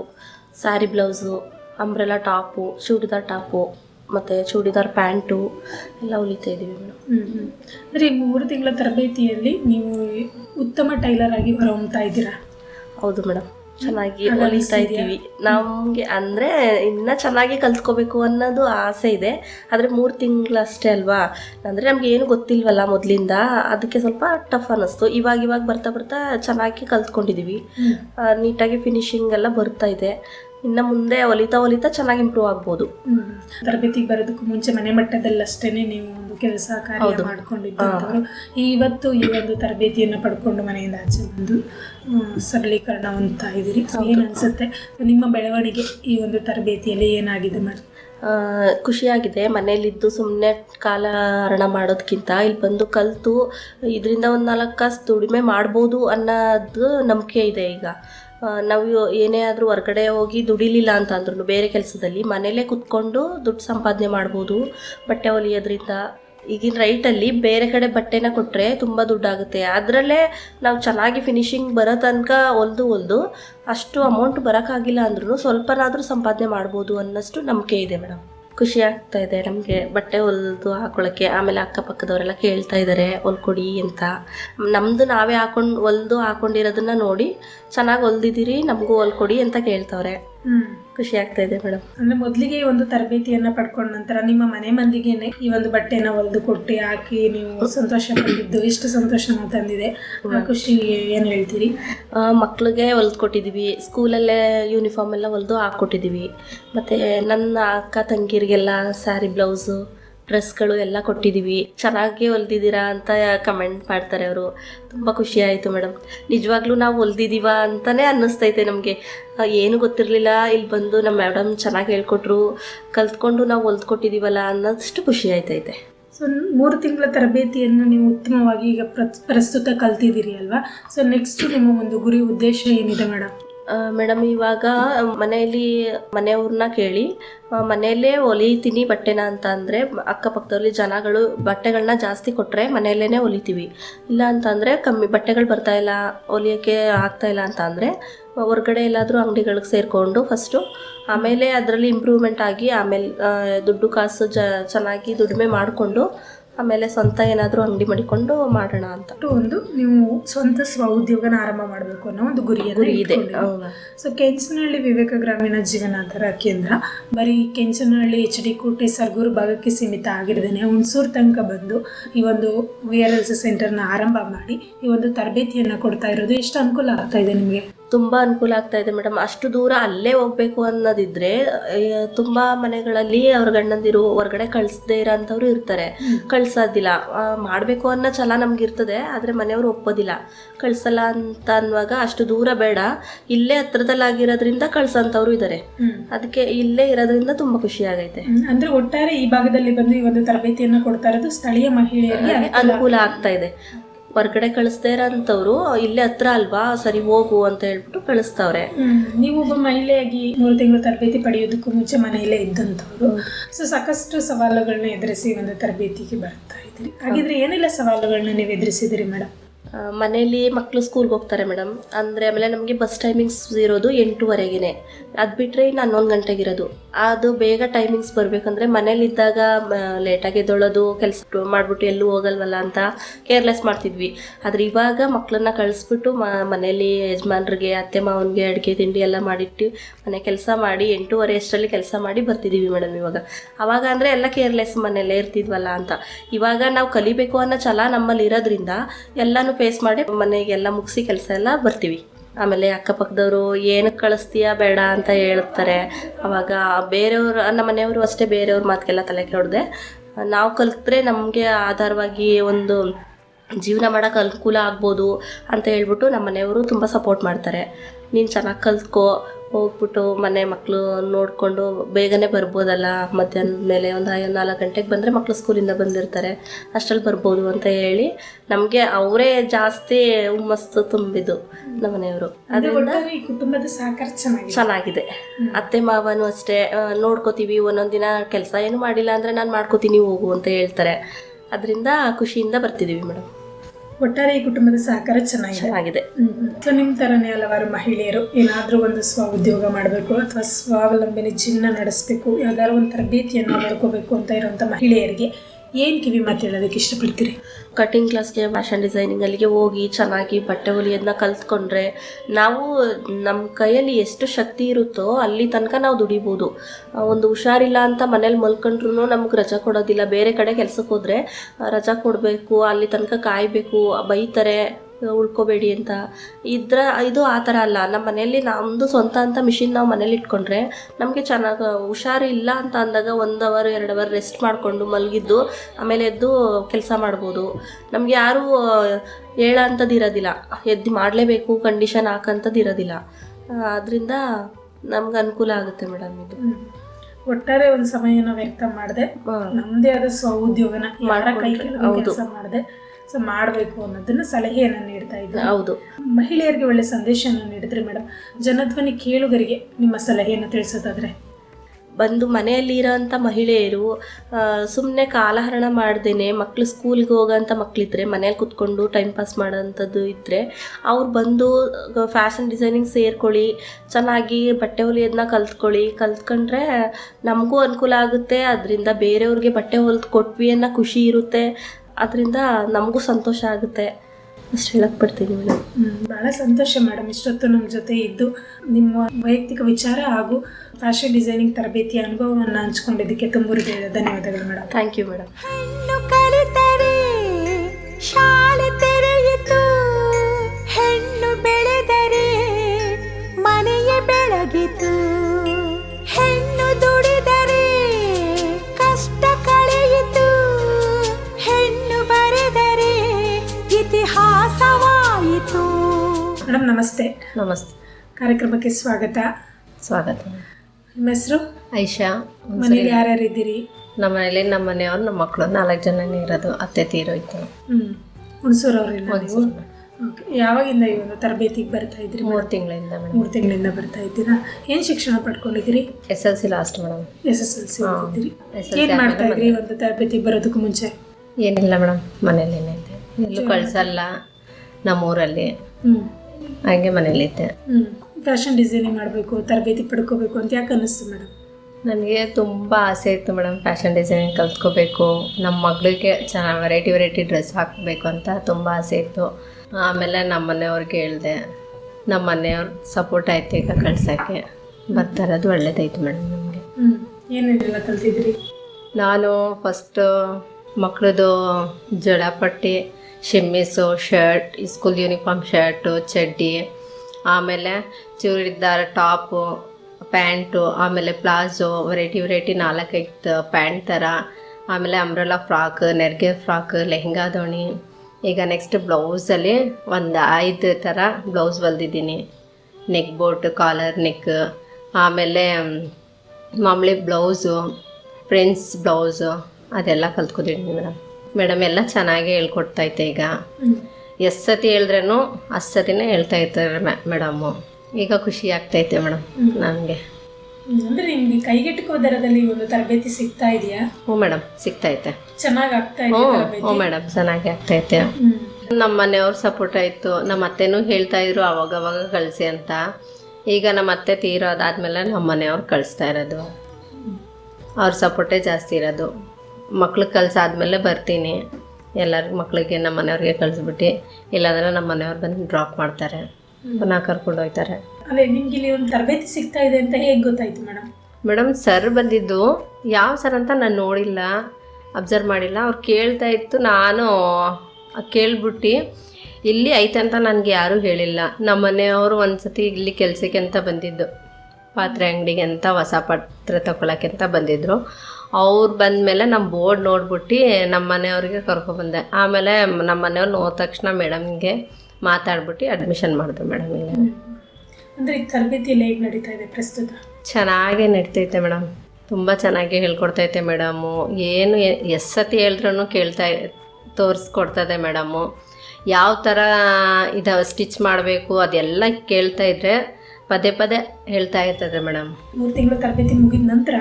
sari blouse umbrella top churidar top ಮತ್ತು ಚೂಡಿದಾರ್ ಪ್ಯಾಂಟು ಎಲ್ಲ ಹೊಲಿತಾ ಇದ್ದೀವಿ ಮೇಡಮ್. ಹ್ಮ್ ಅಂದ್ರೆ ಈ ಮೂರು ತಿಂಗಳ ತರಬೇತಿಯಲ್ಲಿ ನೀವು ಉತ್ತಮ ಟೈಲರ್ ಆಗಿ ಹೊರಹೊಮ್ತಾ ಇದ್ದೀರಾ? ಹೌದು ಮೇಡಮ್. ಚೆನ್ನಾಗಿ ಹೊಲಿತಾ ಅನಿಸ್ತಿದ್ಯಾ? ಇದ್ದೀವಿ. ನಮಗೆ ಅಂದರೆ ಇನ್ನೂ ಚೆನ್ನಾಗಿ ಕಲ್ತ್ಕೋಬೇಕು ಅನ್ನೋದು ಆಸೆ ಇದೆ. ಆದರೆ ಮೂರು ತಿಂಗಳು ಅಷ್ಟೇ ಅಲ್ವಾ? ಅಂದರೆ ನಮ್ಗೆ ಏನು ಗೊತ್ತಿಲ್ವಲ್ಲ ಮೊದಲಿಂದ. ಅದಕ್ಕೆ ಸ್ವಲ್ಪ ಟಫ್ ಅನ್ನಿಸ್ತು. ಇವಾಗ ಇವಾಗ ಬರ್ತಾ ಬರ್ತಾ ಚೆನ್ನಾಗಿ ಕಲ್ತ್ಕೊಂಡಿದ್ದೀವಿ. ಆ, ನೀಟಾಗಿ ಫಿನಿಶಿಂಗ್ ಎಲ್ಲ ಬರ್ತಾ ಇದೆ. ಇನ್ನು ಮುಂದೆ ಹೊಲಿತಾ ಹೊಲಿತಾ ಚೆನ್ನಾಗಿ ಇಂಪ್ರೂವ್ ಆಗ್ಬೋದು. ತರಬೇತಿಗೆ ಬರೋದಕ್ಕೂ ಮುಂಚೆ ಮನೆ ಮಟ್ಟದಲ್ಲಷ್ಟೇನೆ ನೀವು ಒಂದು ಕೆಲಸ ಕಾರ್ಯ. ಮಾಡ್ಕೊಂಡಿದ್ದಂಥವ್ರು. ಇವತ್ತು ಈ ಒಂದು ತರಬೇತಿಯನ್ನು ಪಡ್ಕೊಂಡು ಮನೆಯಿಂದ ಆಚೆ ಬಂದು ಸರಳೀಕರಣ ಅಂತ ಇದ್ದೀರಿ. ಏನ್ ಅನ್ಸುತ್ತೆ ನಿಮ್ಮ ಬೆಳವಣಿಗೆ ಈ ಒಂದು ತರಬೇತಿಯಲ್ಲಿ ಏನಾಗಿದೆ ಮೇಡಮ್ ಖುಷಿಯಾಗಿದೆ. ಮನೇಲಿದ್ದು ಸುಮ್ಮನೆ ಕಾಲ ಹರಣ ಮಾಡೋದಕ್ಕಿಂತ ಇಲ್ಲಿ ಬಂದು ಕಲಿತು ಇದರಿಂದ ಒಂದು ನಾಲ್ಕು ಕಾಸು ದುಡಿಮೆ ಮಾಡ್ಬೋದು ಅನ್ನೋದು ನಂಬಿಕೆ ಇದೆ ಈಗ. ನಾವು ಏನೇ ಆದರೂ ಹೊರ್ಗಡೆ ಹೋಗಿ ದುಡಿಲಿಲ್ಲ ಅಂತ ಅಂದ್ರೂ ಬೇರೆ ಕೆಲಸದಲ್ಲಿ ಮನೇಲೇ ಕುತ್ಕೊಂಡು ದುಡ್ಡು ಸಂಪಾದನೆ ಮಾಡ್ಬೋದು. ಬಟ್ಟೆ ಹೊಲಿಯೋದ್ರಿಂದ ಈಗಿನ ರೈಟಲ್ಲಿ ಬೇರೆ ಕಡೆ ಬಟ್ಟೆನ ಕೊಟ್ಟರೆ ತುಂಬ ದುಡ್ಡಾಗುತ್ತೆ. ಅದರಲ್ಲೇ ನಾವು ಚೆನ್ನಾಗಿ ಫಿನಿಶಿಂಗ್ ಬರೋ ತನಕ ಹೊಲ್ದು ಹೊಲ್ದು ಅಷ್ಟು ಅಮೌಂಟ್ ಬರೋಕ್ಕಾಗಿಲ್ಲ ಅಂದ್ರೂ ಸ್ವಲ್ಪನಾದರೂ ಸಂಪಾದನೆ ಮಾಡ್ಬೋದು ಅನ್ನೋಷ್ಟು ನಂಬಿಕೆ ಇದೆ ಮೇಡಮ್. ಖುಷಿ ಆಗ್ತಾ ಇದೆ ನಮಗೆ. ಬಟ್ಟೆ ಹೊಲ್ದು ಹಾಕೊಳ್ಳೋಕ್ಕೆ ಆಮೇಲೆ ಅಕ್ಕಪಕ್ಕದವರೆಲ್ಲ ಕೇಳ್ತಾ ಇದ್ದಾರೆ ಹೊಲ್ಕೊಡಿ ಅಂತ. ನಮ್ಮದು ನಾವೇ ಹಾಕೊಂಡು, ಹೊಲ್ದು ಹಾಕೊಂಡಿರೋದನ್ನ ನೋಡಿ ಚೆನ್ನಾಗಿ ಹೊಲ್ದಿದ್ದೀರಿ ನಮಗೂ ಹೊಲ್ಕೊಡಿ ಅಂತ ಕೇಳ್ತವ್ರೆ. ಖುಷಿ ಆಗ್ತಾ ಇದೆ ಮೇಡಮ್. ಅಂದ್ರೆ ಮೊದಲಿಗೆ ಈ ಒಂದು ತರಬೇತಿಯನ್ನ ಪಡ್ಕೊಂಡ ನಂತರ ನಿಮ್ಮ ಮನೆ ಮಂದಿಗೆನೆ ಈ ಒಂದು ಬಟ್ಟೆನ ಹೊಲಿದು ಕೊಟ್ಟು ಹಾಕಿ ನೀವು ಸಂತೋಷ ಪಟ್ಟಿದ್ದು ಇಷ್ಟು ಸಂತೋಷನ ತಂದಿದೆ. ಆ ಖುಷಿ ಏನ್ ಹೇಳ್ತೀರಿ? ಮಕ್ಳಿಗೆ ಹೊಲ್ದು ಕೊಟ್ಟಿದ್ದೀವಿ ಸ್ಕೂಲಲ್ಲೇ ಯೂನಿಫಾರ್ಮ್ ಎಲ್ಲ ಹೊಲಿದು ಹಾಕ್ಕೊಟ್ಟಿದ್ದೀವಿ ಮತ್ತೆ ನನ್ನ ಅಕ್ಕ ತಂಗಿರಿಗೆಲ್ಲ ಸ್ಯಾರಿ ಬ್ಲೌಸು ಡ್ರೆಸ್ಗಳು ಎಲ್ಲ ಕೊಟ್ಟಿದ್ದೀವಿ ಚೆನ್ನಾಗಿ ಹೊಲ್ದಿದ್ದೀರಾ ಅಂತ ಕಮೆಂಟ್ ಮಾಡ್ತಾರೆ ಅವರು. ತುಂಬ ಖುಷಿ ಆಯಿತು ಮೇಡಮ್ ನಿಜವಾಗ್ಲೂ ನಾವು ಹೊಲ್ದಿದ್ದೀವ ಅಂತಲೇ ಅನ್ನಿಸ್ತೈತೆ ನಮಗೆ. ಏನು ಗೊತ್ತಿರಲಿಲ್ಲ. ಇಲ್ಲಿ ಬಂದು ನಮ್ಮ ಮೇಡಮ್ ಚೆನ್ನಾಗಿ ಹೇಳ್ಕೊಟ್ರು. ಕಲ್ತ್ಕೊಂಡು ನಾವು ಹೊಲ್ದು ಕೊಟ್ಟಿದ್ದೀವಲ್ಲ ಅನ್ನೋದಷ್ಟು ಖುಷಿ ಆಯ್ತೈತೆ. ಸೊ ಮೂರು ತಿಂಗಳ ತರಬೇತಿಯನ್ನು ನೀವು ಉತ್ತಮವಾಗಿ ಈಗ ಪ್ರಸ್ತುತ ಕಲ್ತಿದ್ದೀರಿ ಅಲ್ವಾ? ಸೊ ನೆಕ್ಸ್ಟ್ ನಿಮ್ಮ ಒಂದು ಗುರಿ ಉದ್ದೇಶ ಏನಿದೆ ಮೇಡಮ್ ಮೇಡಮ್, ಇವಾಗ ಮನೆಯಲ್ಲಿ ಮನೆಯವ್ರನ್ನ ಕೇಳಿ ಮನೆಯಲ್ಲೇ ಹೊಲಿತೀನಿ ಬಟ್ಟೆನ ಅಂತ ಅಂದರೆ, ಅಕ್ಕಪಕ್ಕದಲ್ಲಿ ಜನಗಳು ಬಟ್ಟೆಗಳನ್ನ ಜಾಸ್ತಿ ಕೊಟ್ಟರೆ ಮನೆಯಲ್ಲೇ ಹೊಲಿತೀವಿ ಇಲ್ಲ ಅಂತಂದರೆ ಕಮ್ಮಿ ಬಟ್ಟೆಗಳು ಬರ್ತಾ ಇಲ್ಲ ಹೊಲಿಯೋಕ್ಕೆ ಆಗ್ತಾ ಇಲ್ಲ ಅಂತ ಅಂದರೆ, ಹೊರ್ಗಡೆ ಎಲ್ಲಾದರೂ ಅಂಗಡಿಗಳಿಗೆ ಸೇರಿಕೊಂಡು ಫಸ್ಟು ಆಮೇಲೆ ಅದರಲ್ಲಿ ಇಂಪ್ರೂವ್ಮೆಂಟ್ ಆಗಿ ಆಮೇಲೆ ದುಡ್ಡು ಕಾಸು ಜ, ಚೆನ್ನಾಗಿ ದುಡಿಮೆ ಮಾಡಿಕೊಂಡು ಆಮೇಲೆ ಸ್ವಂತ ಏನಾದರೂ ಅಂಗಡಿ ಮಾಡಿಕೊಂಡು ಮಾಡೋಣ ಅಂತ. ಒಂದು ನೀವು ಸ್ವಂತ ಸ್ವ ಉದ್ಯೋಗನ ಆರಂಭ ಮಾಡಬೇಕು ಅನ್ನೋ ಒಂದು ಗುರಿ ಗುರಿ ಇದೆ. ಸೊ ಕೆಂಚನಹಳ್ಳಿ ವಿವೇಕ ಗ್ರಾಮೀಣ ಜೀವನಾಧಾರ ಕೇಂದ್ರ ಬರೀ ಕೆಂಚನಹಳ್ಳಿ ಎಚ್ ಡಿ ಕೋಟೆ ಸರ್ಗೂರು ಭಾಗಕ್ಕೆ ಸೀಮಿತ ಆಗಿರದೇನೆ. ಹುಣಸೂರು ತನಕ ಬಂದು ಈ ಒಂದು ವಿ ಆರ್ ಎಲ್ ಸಿ ಸೆಂಟರ್ನ ಆರಂಭ ಮಾಡಿ ಈ ಒಂದು ತರಬೇತಿಯನ್ನು ಕೊಡ್ತಾ ಇರೋದು ಎಷ್ಟು ಅನುಕೂಲ ಆಗ್ತಾ ಇದೆ ನಿಮಗೆ? ತುಂಬ ಅನುಕೂಲ ಆಗ್ತಾ ಇದೆ ಮೇಡಮ್. ಅಷ್ಟು ದೂರ ಅಲ್ಲೇ ಹೋಗ್ಬೇಕು ಅನ್ನೋದಿದ್ರೆ ತುಂಬಾ ಮನೆಗಳಲ್ಲಿ ಅವ್ರ ಗಂಡಂದಿರು ಹೊರಗಡೆ ಕಳ್ಸದೇ ಇರೋಂಥವ್ರು ಇರ್ತಾರೆ. ಕಳ್ಸೋದಿಲ್ಲ. ಮಾಡಬೇಕು ಅನ್ನೋ ಛಲ ನಮ್ಗೆ ಇರ್ತದೆ ಆದರೆ ಮನೆಯವರು ಒಪ್ಪೋದಿಲ್ಲ. ಕಳ್ಸಲ್ಲ ಅಂತ ಅನ್ನುವಾಗ ಅಷ್ಟು ದೂರ ಬೇಡ. ಇಲ್ಲೇ ಹತ್ರದಲ್ಲಾಗಿರೋದ್ರಿಂದ ಕಳ್ಸೋಂಥವ್ರು ಇದ್ದಾರೆ ಅದಕ್ಕೆ ಇಲ್ಲೇ ಇರೋದ್ರಿಂದ ತುಂಬ ಖುಷಿ ಆಗೈತೆ. ಅಂದ್ರೆ ಒಟ್ಟಾರೆ ಈ ಭಾಗದಲ್ಲಿ ಬಂದು ಈ ಒಂದು ತರಬೇತಿಯನ್ನು ಕೊಡ್ತಾ ಇರೋದು ಸ್ಥಳೀಯ ಮಹಿಳೆಯರಿಗೆ ಅನುಕೂಲ ಆಗ್ತಾ ಇದೆ. ಹೊರ್ಗಡೆ ಕಳಿಸ್ದೇ ಇರೋಂಥವ್ರು ಇಲ್ಲೇ ಹತ್ರ ಅಲ್ವಾ ಸರಿ ಹೋಗು ಅಂತ ಹೇಳ್ಬಿಟ್ಟು ಕಳಿಸ್ತಾವ್ರೆ. ನೀವು ಒಬ್ಬ ಮಹಿಳೆಯಾಗಿ ಮೂರು ತಿಂಗಳು ತರಬೇತಿ ಪಡೆಯೋದಕ್ಕೂ ಮುಂಚೆ ಮನೆಯಲ್ಲೇ ಇದ್ದಂಥವ್ರು ಸೊ ಸಾಕಷ್ಟು ಸವಾಲುಗಳನ್ನ ಎದುರಿಸಿ ಒಂದು ತರಬೇತಿಗೆ ಬರ್ತಾ ಇದ್ದೀರಿ. ಹಾಗಿದ್ರೆ ಏನೆಲ್ಲ ಸವಾಲುಗಳನ್ನ ನೀವು ಎದುರಿಸಿದಿರಿ ಮೇಡಮ್ ಮನೇಲಿ ಮಕ್ಕಳು ಸ್ಕೂಲ್ಗೆ ಹೋಗ್ತಾರೆ ಮೇಡಮ್ ಅಂದರೆ ಆಮೇಲೆ ನಮಗೆ ಬಸ್ ಟೈಮಿಂಗ್ಸ್ ಇರೋದು ಎಂಟೂವರೆಗೆ ಅದು ಬಿಟ್ಟರೆ ಇನ್ನು ಹನ್ನೊಂದು ಗಂಟೆಗಿರೋದು. ಅದು ಬೇಗ ಟೈಮಿಂಗ್ಸ್ ಬರಬೇಕಂದ್ರೆ ಮನೇಲಿದ್ದಾಗ ಲೇಟಾಗಿ ಎದ್ದೊಳೋದು, ಕೆಲಸ ಮಾಡಿಬಿಟ್ಟು ಎಲ್ಲೂ ಹೋಗಲ್ವಲ್ಲ ಅಂತ ಕೇರ್ಲೆಸ್ ಮಾಡ್ತಿದ್ವಿ. ಆದರೆ ಇವಾಗ ಮಕ್ಕಳನ್ನ ಕಳಿಸ್ಬಿಟ್ಟು ಮನೇಲಿ ಯಜಮಾನ್ರಿಗೆ, ಅತ್ತೆ ಮಾವನಿಗೆ ಅಡುಗೆ ತಿಂಡಿ ಎಲ್ಲ ಮಾಡಿಟ್ಟು ಮನೆ ಕೆಲಸ ಮಾಡಿ ಎಂಟೂವರೆ ಅಷ್ಟರಲ್ಲಿ ಕೆಲಸ ಮಾಡಿ ಬರ್ತಿದ್ದೀವಿ ಮೇಡಮ್ ಇವಾಗ. ಅವಾಗ ಅಂದರೆ ಎಲ್ಲ ಕೇರ್ಲೆಸ್ ಮನೆಯಲ್ಲೇ ಇರ್ತಿದ್ವಲ್ಲ ಅಂತ. ಇವಾಗ ನಾವು ಕಲಿಬೇಕು ಅನ್ನೋ ಛಲ ನಮ್ಮಲ್ಲಿ ಇರೋದ್ರಿಂದ ಎಲ್ಲನೂ ಫೇಸ್ ಮಾಡಿ ಮನೆಗೆಲ್ಲ ಮುಗಿಸಿ ಕೆಲಸ ಎಲ್ಲ ಬರ್ತೀವಿ. ಆಮೇಲೆ ಅಕ್ಕಪಕ್ಕದವರು ಏನಕ್ಕೆ ಕಳಿಸ್ತೀಯಾ ಬೇಡ ಅಂತ ಹೇಳ್ತಾರೆ. ಅವಾಗ ಬೇರೆಯವರು ನಮ್ಮ ಮನೆಯವರು ಅಷ್ಟೇ ಬೇರೆಯವ್ರ ಮಾತಿಗೆಲ್ಲ ತಲೆ ಕೆಡ್ದೆ. ನಾವು ಕಲಿತ್ರೆ ನಮಗೆ ಆಧಾರವಾಗಿ ಒಂದು ಜೀವನ ಮಾಡೋಕ್ಕೆ ಅನುಕೂಲ ಆಗ್ಬೋದು ಅಂತ ಹೇಳ್ಬಿಟ್ಟು ನಮ್ಮ ಮನೆಯವರು ತುಂಬ ಸಪೋರ್ಟ್ ಮಾಡ್ತಾರೆ. ನೀನು ಚೆನ್ನಾಗಿ ಕಲ್ತ್ಕೋ ಹೋಗ್ಬಿಟ್ಟು ಮನೆ ಮಕ್ಕಳು ನೋಡಿಕೊಂಡು ಬೇಗನೆ ಬರ್ಬೋದಲ್ಲ? ಮಧ್ಯಾಹ್ನ ಮೇಲೆ ಒಂದು ಐದು ನಾಲ್ಕು ಗಂಟೆಗೆ ಬಂದರೆ ಮಕ್ಕಳು ಸ್ಕೂಲಿಂದ ಬಂದಿರ್ತಾರೆ. ಅಷ್ಟರಲ್ಲಿ ಬರ್ಬೋದು ಅಂತ ಹೇಳಿ ನಮಗೆ ಅವರೇ ಜಾಸ್ತಿ ಹುಮ್ಮಸ್ಸು ತುಂಬಿದ್ದು ನಮ್ಮ ಮನೆಯವರು. ಅಂದ್ರೆ ಅದರಿಂದ ಕುಟುಂಬದ ಸಹಕಾರ ಚೆನ್ನಾಗಿದೆ. ಅತ್ತೆ ಮಾವನು ಅಷ್ಟೇ ನೋಡ್ಕೋತೀವಿ ಒಂದೊಂದು ದಿನ ಕೆಲಸ ಏನು ಮಾಡಿಲ್ಲ ಅಂದರೆ ನಾನು ಮಾಡ್ಕೋತೀನಿ ಹೋಗು ಅಂತ ಹೇಳ್ತಾರೆ. ಅದರಿಂದ ಖುಷಿಯಿಂದ ಬರ್ತಿದ್ದೀವಿ ಮೇಡಮ್. ಒಟ್ಟಾರೆ ಈ ಕುಟುಂಬದ ಸಹಕಾರ ಚೆನ್ನಾಗಿದೆ. ಚೆನ್ನಾಗಿದೆ. ಸೊ ನಿಮ್ಮ ತರನೇ ಹಲವಾರು ಮಹಿಳೆಯರು ಏನಾದರೂ ಒಂದು ಸ್ವ ಉದ್ಯೋಗ ಮಾಡಬೇಕು ಅಥವಾ ಸ್ವಾವಲಂಬನೆ ಜೀವನ ನಡೆಸಬೇಕು ಯಾವ್ದಾದ್ರು ಒಂದು ತರಬೇತಿಯನ್ನು ಮಾಡ್ಕೋಬೇಕು ಅಂತ ಇರುವಂಥ ಮಹಿಳೆಯರಿಗೆ ಏನು ಕಿವಿ ಮಾತು ಹೇಳೋದಕ್ಕೆ ಇಷ್ಟಪಡ್ತೀರಿ? ಕಟಿಂಗ್ ಕ್ಲಾಸ್ಗೆ ಫ್ಯಾಷನ್ ಡಿಸೈನಿಂಗ್ ಅಲ್ಲಿಗೆ ಹೋಗಿ ಚೆನ್ನಾಗಿ ಬಟ್ಟೆ ಹೊಲಿಯೋದನ್ನ ಕಲ್ತ್ಕೊಂಡ್ರೆ ನಾವು ನಮ್ಮ ಕೈಯಲ್ಲಿ ಎಷ್ಟು ಶಕ್ತಿ ಇರುತ್ತೋ ಅಲ್ಲಿ ತನಕ ನಾವು ದುಡಿಬೋದು. ಒಂದು ಹುಷಾರಿಲ್ಲ ಅಂತ ಮನೇಲಿ ಮಲ್ಕೊಂಡ್ರು ನಮ್ಗೆ ರಜಾ ಕೊಡೋದಿಲ್ಲ. ಬೇರೆ ಕಡೆ ಕೆಲಸಕ್ಕೆ ಹೋದರೆ ರಜಾ ಕೊಡಬೇಕು, ಅಲ್ಲಿ ತನಕ ಕಾಯಬೇಕು, ಬೈತಾರೆ. ಉಳ್ಕೋಬೇಡಿ ಅಂತ. ಇದ್ರ ಇದು ಆ ಥರ ಅಲ್ಲ. ನಮ್ಮ ಮನೆಯಲ್ಲಿ ನಮ್ಮದು ಸ್ವಂತ ಅಂತ ಮಿಷಿನ್ ನಾವು ಮನೇಲಿ ಇಟ್ಕೊಂಡ್ರೆ ನಮಗೆ ಚೆನ್ನಾಗಿ ಹುಷಾರು ಇಲ್ಲ ಅಂತ ಅಂದಾಗ ಒಂದು ಅವರ್ ಎರಡು ಅವರ್ ರೆಸ್ಟ್ ಮಾಡಿಕೊಂಡು ಮಲಗಿದ್ದು ಆಮೇಲೆ ಎದ್ದು ಕೆಲಸ ಮಾಡ್ಬೋದು. ನಮ್ಗೆ ಯಾರೂ ಹೇಳ ಇರೋದಿಲ್ಲ. ಎದ್ದು ಮಾಡಲೇಬೇಕು ಕಂಡೀಷನ್ ಹಾಕಂಥದ್ದು ಇರೋದಿಲ್ಲ. ಆದ್ದರಿಂದ ನಮ್ಗೆ ಅನುಕೂಲ ಆಗುತ್ತೆ ಮೇಡಮ್ ಇದು. ಒಟ್ಟಾರೆ ಒಂದು ಸಮಯನ ವ್ಯಕ್ತ ಮಾಡಿದೆ. ನಮ್ಮದೇ ಆದ ಸ್ವ ಉದ್ಯೋಗನ ಹೌದು. ಕೆಲಸ ಮಾಡದೆ. ಸೊ ಮಾಡಬೇಕು ಅನ್ನೋದನ್ನ ಸಲಹೆಯನ್ನು ನೀಡ್ತಾ ಇದ್ದೆ ಹೌದು. ಮಹಿಳೆಯರಿಗೆ ಒಳ್ಳೆ ಸಂದೇಶನ ನೀಡಿದ್ರಿ ಮೇಡಮ್ ಜನಧ್ವನಿ ಕೇಳುಗರಿಗೆ ನಿಮ್ಮ ಸಲಹೆಯನ್ನು ತಿಳಿಸೋದಾದ್ರೆ. ಬಂದು ಮನೆಯಲ್ಲಿ ಇರೋಂಥ ಮಹಿಳೆಯರು ಸುಮ್ಮನೆ ಕಾಲಹರಣ ಮಾಡ್ದೇನೆ ಮಕ್ಳು ಸ್ಕೂಲ್ಗೆ ಹೋಗೋಂಥ ಮಕ್ಕಳಿದ್ರೆ ಮನೇಲಿ ಕುತ್ಕೊಂಡು ಟೈಮ್ ಪಾಸ್ ಮಾಡೋಂಥದ್ದು ಇದ್ದರೆ ಅವ್ರು ಬಂದು ಫ್ಯಾಷನ್ ಡಿಸೈನಿಂಗ್ ಸೇರ್ಕೊಳ್ಳಿ ಚೆನ್ನಾಗಿ ಬಟ್ಟೆ ಹೊಲಿಯೋದನ್ನ ಕಲ್ತ್ಕೊಳ್ಳಿ. ಕಲ್ತ್ಕೊಂಡ್ರೆ ನಮಗೂ ಅನುಕೂಲ ಆಗುತ್ತೆ ಅದರಿಂದ ಬೇರೆಯವ್ರಿಗೆ ಬಟ್ಟೆ ಹೊಲ್ದು ಕೊಟ್ವಿ ಅನ್ನೋ ಖುಷಿ ಇರುತ್ತೆ. ಅದರಿಂದ ನಮಗೂ ಸಂತೋಷ ಆಗುತ್ತೆ. ಅಷ್ಟು ಹೇಳಕ್ ಬಿಡ್ತೀನಿ ಮೇಡಮ್. ಹ್ಮ್, ಬಹಳ ಸಂತೋಷ ಮೇಡಮ್ ಇಷ್ಟೊತ್ತು ನಮ್ಮ ಜೊತೆ ಇದ್ದು. ನಿಮ್ಮ ವೈಯಕ್ತಿಕ ವಿಚಾರ ಹಾಗೂ ಫ್ಯಾಷನ್ ಡಿಸೈನಿಂಗ್ ತರಬೇತಿಯ ಅನುಭವವನ್ನು ಹಂಚ್ಕೊಂಡಿದ್ದಕ್ಕೆ ತುಂಬ ಹೃದಯದ ಧನ್ಯವಾದಗಳು ಮೇಡಮ್. ಥ್ಯಾಂಕ್ ಯು ಮೇಡಮ್ ಹೆಣ್ಣು ಕಲಿತರೆ ಶಾಲೆ ತೆರೆಯಿತು. ಹೆಣ್ಣು ಬೆಳೆದರೆ ಮನೆಯ ಬೆಳಗಿತು. ಮೇಡಮ್ ನಮಸ್ತೆ. ನಮಸ್ತೆ. ಕಾರ್ಯಕ್ರಮಕ್ಕೆ ಸ್ವಾಗತ. ಸ್ವಾಗತ. ನಿಮ್ಮ ಹೆಸರು? ಐಶಾ. ಮನೇಲಿ ಯಾರ್ಯಾರು ಇದ್ದೀರಿ? ನಮ್ಮ ಮನೇಲಿ ನಮ್ಮ ಮನೆಯವ್ರು ನಮ್ಮ ಮಕ್ಕಳು. ನಾಲ್ಕು ಜನನೇ ಇರೋದು ಅತ್ತೆ ತೀರೋಯ್ತು ಹ್ಮ್. ಹುಣಸೂರವ್ರೇನ ನೀವು? ಓಕೆ. ಯಾವಾಗಿಂದ ಒಂದು ತರಬೇತಿಗೆ ಬರ್ತಾ ಇದ್ರಿ ಮೂರು ತಿಂಗಳಿಂದ ಮೇಡಮ್. ಮೂರು ತಿಂಗಳಿಂದ ಬರ್ತಾ ಇದ್ದೀರಾ? ಏನು ಶಿಕ್ಷಣ ಪಡ್ಕೊಂಡಿದ್ದೀರಿ? S L C last madam. S S L C ಓದಿದ್ರಿ ಏನು ಮಾಡ್ತಾ ಇದ್ರಿ ಒಂದು ತರಬೇತಿಗೆ ಬರೋದಕ್ಕೂ ಮುಂಚೆ? ಏನಿಲ್ಲ ಮೇಡಮ್ ಮನೇಲಿ ಏನೈತೆ ಎಲ್ಲೂ ಕಳ್ಸಲ್ಲ. ನಮ್ಮೂರಲ್ಲಿ. ಹ್ಮ್. ಹಂಗೆ ಮನೇಲಿದ್ದೆ ಫ್ಯಾಷನ್ ಡಿಸೈನಿಂಗ್ ಮಾಡಬೇಕು ತರಬೇತಿ ಪಡ್ಕೋಬೇಕು ಅಂತ ಯಾಕೆ ಅನ್ನಿಸ್ತು ಮೇಡಮ್ ನನಗೆ ತುಂಬ ಆಸೆ ಇತ್ತು ಮೇಡಮ್ ಫ್ಯಾಷನ್ ಡಿಸೈನಿಂಗ್ ಕಲ್ತ್ಕೋಬೇಕು ನಮ್ಮ ಮಗಳಿಗೆ ಚೆನ್ನಾಗಿ ವೆರೈಟಿ ವೆರೈಟಿ ಡ್ರೆಸ್ ಹಾಕಬೇಕು ಅಂತ ತುಂಬ ಆಸೆ ಇತ್ತು. ಆಮೇಲೆ ನಮ್ಮ ಮನೆಯವ್ರಿಗೆ ಹೇಳಿದೆ ನಮ್ಮ ಮನೆಯವ್ರ ಸಪೋರ್ಟ್ ಆಯ್ತು ಈಗ ಕಳ್ಸೋಕ್ಕೆ. ಬರ್ತಾರದು ಒಳ್ಳೇದಾಯ್ತು ಮೇಡಮ್ ನಮಗೆ. ಏನೇನೆಲ್ಲ ಕಲ್ತಿದ್ರಿ? ನಾನು ಫಸ್ಟು ಮಕ್ಕಳದು ಜಡಪಟ್ಟಿ ಶಿಮ್ಮಿಸು ಶರ್ಟ್ ಸ್ಕೂಲ್ ಯೂನಿಫಾರ್ಮ್ ಶರ್ಟು ಚಡ್ಡಿ, ಆಮೇಲೆ ಚೂರಿದ್ದಾರ ಟಾಪು ಪ್ಯಾಂಟು ಆಮೇಲೆ ಪ್ಲಾಜೋ ವೆರೈಟಿ ವೆರೈಟಿ ನಾಲ್ಕೈದು ಪ್ಯಾಂಟ್ ಥರ ಆಮೇಲೆ ಅಂಬ್ರೆಲ್ಲ ಫ್ರಾಕ್ ನೆರಿಗೆ ಫ್ರಾಕ್ ಲೆಹಂಗಾ ದೋಣಿ. ಈಗ ನೆಕ್ಸ್ಟ್ ಬ್ಲೌಸಲ್ಲಿ ಒಂದು ಐದು ಥರ ಬ್ಲೌಸ್ ಹೊಲ್ದಿದ್ದೀನಿ. ನೆಕ್ ಬೋಟ್ ಕಾಲರ್ ನೆಕ್ ಆಮೇಲೆ ಮಾಮೂಲಿ ಬ್ಲೌಸು ಪ್ರಿನ್ಸ್ ಬ್ಲೌಸು ಅದೆಲ್ಲ ಕಲ್ತ್ಕೊತಿದ್ದೀನಿ ಮೇಡಮ್ ಮೇಡಮ್ ಎಲ್ಲ ಚೆನ್ನಾಗಿ ಹೇಳ್ಕೊಡ್ತೈತೆ ಈಗ. ಎಷ್ಟು ಸತಿ ಹೇಳಿದ್ರೇನು ಅಷ್ಟು ಸತಿನೇ ಹೇಳ್ತಾ ಇರ್ತಾರೆ ಮೇಡಮ್ಮು ಈಗ ಖುಷಿ ಆಗ್ತೈತೆ ಮೇಡಮ್ ನನಗೆ. ಅಂದ್ರೆ ನಿಮ್ಗೆ ಕೈಗೆಟಕುವ ದರದಲ್ಲಿ ಒಂದು ತರಬೇತಿ ಸಿಗ್ತಾ ಇದೆಯಾ? ಹ್ಞೂ ಮೇಡಮ್ ಸಿಗ್ತೈತೆ ಚೆನ್ನಾಗಿ ಆಗ್ತಾ ಇದೆ ಹ್ಞೂ ಮೇಡಮ್ ಚೆನ್ನಾಗಿ ಆಗ್ತೈತೆ ನಮ್ಮ ಮನೆಯವ್ರ ಸಪೋರ್ಟ್ ಆಯಿತು ನಮ್ಮ ಅತ್ತೆನೂ ಹೇಳ್ತಾ ಇದ್ರು ಅವಾಗವಾಗ ಕಳಿಸಿ ಅಂತ. ಈಗ ನಮ್ಮ ಅತ್ತೆ ತೀರೋದಾದ್ಮೇಲೆ ನಮ್ಮ ಮನೆಯವ್ರು ಕಳಿಸ್ತಾ ಇರೋದು. ಅವ್ರ ಸಪೋರ್ಟೇ ಜಾಸ್ತಿ ಇರೋದು. ಮಕ್ಳಿಗೆ ಕಳ್ಸಾದ್ಮೇಲೆ ಬರ್ತೀನಿ. ಎಲ್ಲರಿಗೂ ಮಕ್ಕಳಿಗೆ ನಮ್ಮ ಮನೆಯವ್ರಿಗೆ ಕಳಿಸ್ಬಿಟ್ಟು ಇಲ್ಲಾಂದ್ರೆ ನಮ್ಮ ಮನೆಯವ್ರು ಬಂದು ಡ್ರಾಪ್ ಮಾಡ್ತಾರೆ. ಪುನಃ ಕರ್ಕೊಂಡು ಹೋಗ್ತಾರೆ ಅದೇ ನಿಮ್ಗೆ ಇಲ್ಲಿ ಒಂದು ತರಬೇತಿ ಸಿಗ್ತಾ ಇದೆ ಅಂತ ಹೇಗೆ ಗೊತ್ತಾಯ್ತು ಮೇಡಮ್? ಮೇಡಮ್ ಸರ್ ಬಂದಿದ್ದು ಯಾವ ಸರ್ ಅಂತ ನಾನು ನೋಡಿಲ್ಲ ಅಬ್ಸರ್ವ್ ಮಾಡಿಲ್ಲ. ಅವ್ರು ಕೇಳ್ತಾ ಇತ್ತು ನಾನು ಕೇಳ್ಬಿಟ್ಟು ಇಲ್ಲಿ ಐತೆ ಅಂತ ನನಗೆ ಯಾರೂ ಹೇಳಿಲ್ಲ. ನಮ್ಮ ಮನೆಯವರು ಒಂದು ಸತಿ ಇಲ್ಲಿ ಕೆಲಸಕ್ಕೆ ಅಂತ ಬಂದಿದ್ದು. ಪಾತ್ರೆ ಅಂಗಡಿಗೆ ಅಂತ ಹೊಸ ಪಾತ್ರೆ ತಗೊಳಕ್ಕೆ ಅಂತ ಬಂದಿದ್ದರು ಅವ್ರು ಬಂದಮೇಲೆ ನಮ್ಮ ಬೋರ್ಡ್ ನೋಡ್ಬಿಟ್ಟು ನಮ್ಮ ಮನೆಯವ್ರಿಗೆ ಕರ್ಕೊಬಂದೆ. ಆಮೇಲೆ ನಮ್ಮ ಮನೆಯವ್ರು ನೋಡಿದ ತಕ್ಷಣ ಮೇಡಮ್ಗೆ ಮಾತಾಡ್ಬಿಟ್ಟು ಅಡ್ಮಿಷನ್ ಮಾಡಿದೆ ಮೇಡಮ್ ಇಲ್ಲ. ಅಂದ್ರೆ ತರಬೇತಿ ಎಲ್ಲ ನಡೀತಾ ಇದೆ ಪ್ರಸ್ತುತ? ಚೆನ್ನಾಗೇ ನಡೀತೈತೆ ಮೇಡಮ್. ತುಂಬ ಚೆನ್ನಾಗಿ ಹೇಳ್ಕೊಡ್ತೈತೆ ಮೇಡಮು. ಏನು ಎಸ್ಸತಿ ಸತಿ ಹೇಳಿದ್ರೂ ಕೇಳ್ತಾ ತೋರಿಸ್ಕೊಡ್ತದೆ ಮೇಡಮು. ಯಾವ ಥರ ಇದಾವೆ ಸ್ಟಿಚ್ ಮಾಡಬೇಕು ಅದೆಲ್ಲ ಕೇಳ್ತಾ ಇದ್ರೆ ಪದೇ ಪದೇ ಹೇಳ್ತಾ ಇರ್ತದೆ ಮೇಡಮ್. ಮೂರು ತಿಂಗಳು ತರಬೇತಿ ಮುಗಿದ ನಂತರ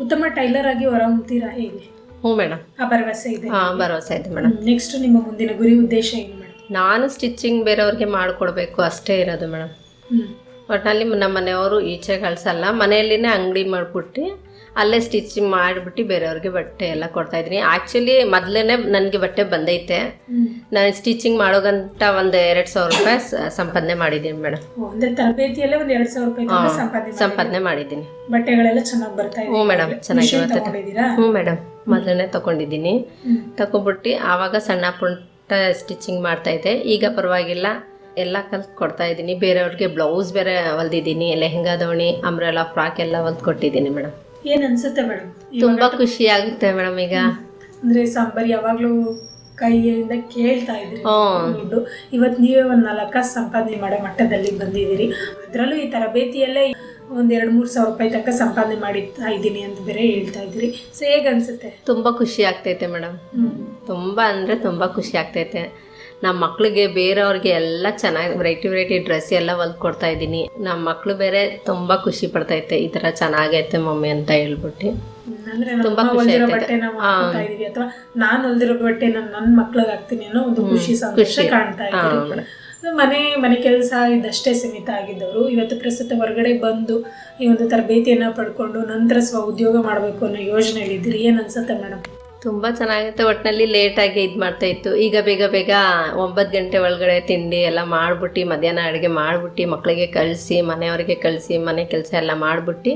ಉತ್ತಮ ಟೈಲರ್ ಆಗಿ ಹೊರಹೊಮ್ತೀರಾ ಹೇಗೆ? ಹ್ಞೂ ಮೇಡಮ್. ಆ ಭರವಸೆ ಇದೆ. ಹಾಂ ಭರವಸೆ ಇದೆ ಮೇಡಮ್. ನೆಕ್ಸ್ಟ್ ನಿಮ್ಮ ಮುಂದಿನ ಗುರಿ ಉದ್ದೇಶ ಏನು ಮೇಡಮ್? ನಾನು ಸ್ಟಿಚಿಂಗ್ ಬೇರೆಯವ್ರಿಗೆ ಮಾಡಿಕೊಡ್ಬೇಕು ಅಷ್ಟೇ ಇರೋದು ಮೇಡಮ್. ಒಟ್ಟಿನಲ್ಲಿ ನಮ್ಮ ಮನೆಯವರು ಈಚೆ ಕಳ್ಸಲ್ಲ ಮನೆಯಲ್ಲಿನೇ ಅಂಗಡಿ ಮಾಡಿಬಿಟ್ಟು ಅಲ್ಲೇ ಸ್ಟಿಚಿಂಗ್ ಮಾಡಿಬಿಟ್ಟು ಬೇರೆಯವ್ರಿಗೆ ಬಟ್ಟೆ ಎಲ್ಲ ಕೊಡ್ತಾ ಇದ್ದೀನಿ. ಆ್ಯಕ್ಚುಲಿ ಮೊದಲೇ ನನಗೆ ಬಟ್ಟೆ ಬಂದೈತೆ. ನಾನು ಸ್ಟಿಚಿಂಗ್ ಮಾಡೋಗಂತ ಒಂದು ಎರಡು ಸಾವಿರ ರೂಪಾಯಿ ಸಂಪಾದನೆ ಮಾಡಿದ್ದೀನಿ ಮೇಡಮ್ ಅಂದ್ರೆ ತರಬೇತಿಯಲ್ಲೇ ಒಂದು ಎರಡು ಸಾವಿರ ರೂಪಾಯಿ ಸಂಪಾದನೆ ಸಂಪಾದನೆ ಮಾಡಿದ್ದೀನಿ. ಬಟ್ಟೆಗಳೆಲ್ಲ ಚೆನ್ನಾಗಿ ಬರ್ತಾ ಇದೆ. ಹ್ಞೂ ಮೇಡಮ್ ಚೆನ್ನಾಗಿ ಬರ್ತದೆ ಹ್ಞೂ ಮೇಡಮ್ ಮೊದಲನೇ ತಗೊಂಡಿದ್ದೀನಿ. ತಗೊಂಡ್ಬಿಟ್ಟು ತಗೊಂಬಿಟ್ಟು ಆವಾಗ ಸಣ್ಣ ಪುಟ್ಟ ಸ್ಟಿಚಿಂಗ್ ಮಾಡ್ತಾ ಇದ್ದೆ. ಈಗ ಪರವಾಗಿಲ್ಲ ಎಲ್ಲ ಕಲ್ತು ಕೊಡ್ತಾ ಇದ್ದೀನಿ. ಬೇರೆಯವ್ರಿಗೆ ಬ್ಲೌಸ್ ಬೇರೆ ಹೊಲ್ದಿದ್ದೀನಿ ಲೆಹಂಗಾ ದೋಣಿ ಅಂಬ್ರೆಲಾ ಫ್ರಾಕ್ ಎಲ್ಲ ಹೊಲ್ದು ಕೊಟ್ಟಿದ್ದೀನಿ ಮೇಡಮ್ ಏನ್ ಅನ್ಸುತ್ತೆ ಮೇಡಮ್? ತುಂಬಾ ಖುಷಿ ಆಗುತ್ತೆ ಮೇಡಮ್ ಈಗ. ಅಂದ್ರೆ ಸಾಂಬಾರ್ ಯಾವಾಗ್ಲೂ ಕೈಯಿಂದ ಕೇಳ್ತಾ ಇದ್ರಿ. ದುಡ್ಡು ಇವತ್ತು ನೀವೇ ಒಂದ್ ನಾಲ್ಕು ಸಂಪಾದನೆ ಮಾಡೋ ಮಟ್ಟದಲ್ಲಿ ಬಂದಿದ್ದೀರಿ. ಅದರಲ್ಲೂ ಈ ತರಬೇತಿಯಲ್ಲೇ ಒಂದ್ ಎರಡ್ ಮೂರ್ ಸಾವಿರ ರೂಪಾಯಿ ತನಕ ಸಂಪಾದನೆ ಮಾಡಿತಾ ಇದ್ದೀನಿ ಅಂತ ಬೇರೆ ಹೇಳ್ತಾ ಇದ್ರಿ ಸೊ ಹೇಗ್ ಅನ್ಸುತ್ತೆ? ತುಂಬ ಖುಷಿ ಆಗ್ತೈತೆ ಮೇಡಮ್. ತುಂಬ ಅಂದರೆ ತುಂಬ ಖುಷಿ ಆಗ್ತೈತೆ. ನಮ್ಮ ಮಕ್ಳಿಗೆ ಬೇರೆಯವ್ರಿಗೆ ಎಲ್ಲ ಚೆನ್ನಾಗಿ ವೆರೈಟಿ ವೆರೈಟಿ ಡ್ರೆಸ್ ಎಲ್ಲ ಹೊಲ್ದು ಕೊಡ್ತಾ ಇದ್ದೀನಿ. ನಮ್ಮ ಮಕ್ಕಳು ಬೇರೆ ತುಂಬ ಖುಷಿ ಪಡ್ತೈತೆ ಈ ಥರ ಚೆನ್ನಾಗೈತೆ ಮಮ್ಮಿ ಅಂತ ಹೇಳ್ಬಿಟ್ಟು. ತುಂಬಾ ಅಥವಾ ನಾನ್ ಹೊಲ್ದಿರೋ ಬಟ್ಟೆ ನಾನು ನನ್ನ ಮಕ್ಳಿಗೆ ಹಾಕ್ತೀನಿ ಅನ್ನೋ ಒಂದು ಖುಷಿ ಸಂತೋಷ. ಕಾಣ್ತಾ ಮನೆ ಮನೆ ಕೆಲಸ ಇದಷ್ಟೇ ಸೀಮಿತ ಆಗಿದ್ದವರು. ಇವತ್ತು ಪ್ರಸ್ತುತ ಹೊರಗಡೆ ಬಂದು ಈ ಒಂದು ತರಬೇತಿಯನ್ನ ಪಡ್ಕೊಂಡು ನಂತರ ಸ್ವ ಉದ್ಯೋಗ ಮಾಡಬೇಕು ಅನ್ನೋ ಯೋಜನೆಯಲ್ಲಿ ಇದ್ದೀರಿ. ಏನ್ ಅನ್ಸುತ್ತೆ ಮೇಡಮ್ ತುಂಬ ಚೆನ್ನಾಗಿತ್ತು ಒಟ್ಟಿನಲ್ಲಿ ಲೇಟಾಗಿ ಇದು ಮಾಡ್ತಾ ಇತ್ತು. ಈಗ ಬೇಗ ಬೇಗ ಒಂಬತ್ತು ಗಂಟೆ ಒಳಗಡೆ ತಿಂಡಿ ಎಲ್ಲ ಮಾಡಿಬಿಟ್ಟು ಮಧ್ಯಾಹ್ನ ಅಡುಗೆ ಮಾಡಿಬಿಟ್ಟು ಮಕ್ಕಳಿಗೆ ಕಳಿಸಿ ಮನೆಯವರಿಗೆ ಕಳಿಸಿ ಮನೆ ಕೆಲಸ ಎಲ್ಲ ಮಾಡಿಬಿಟ್ಟು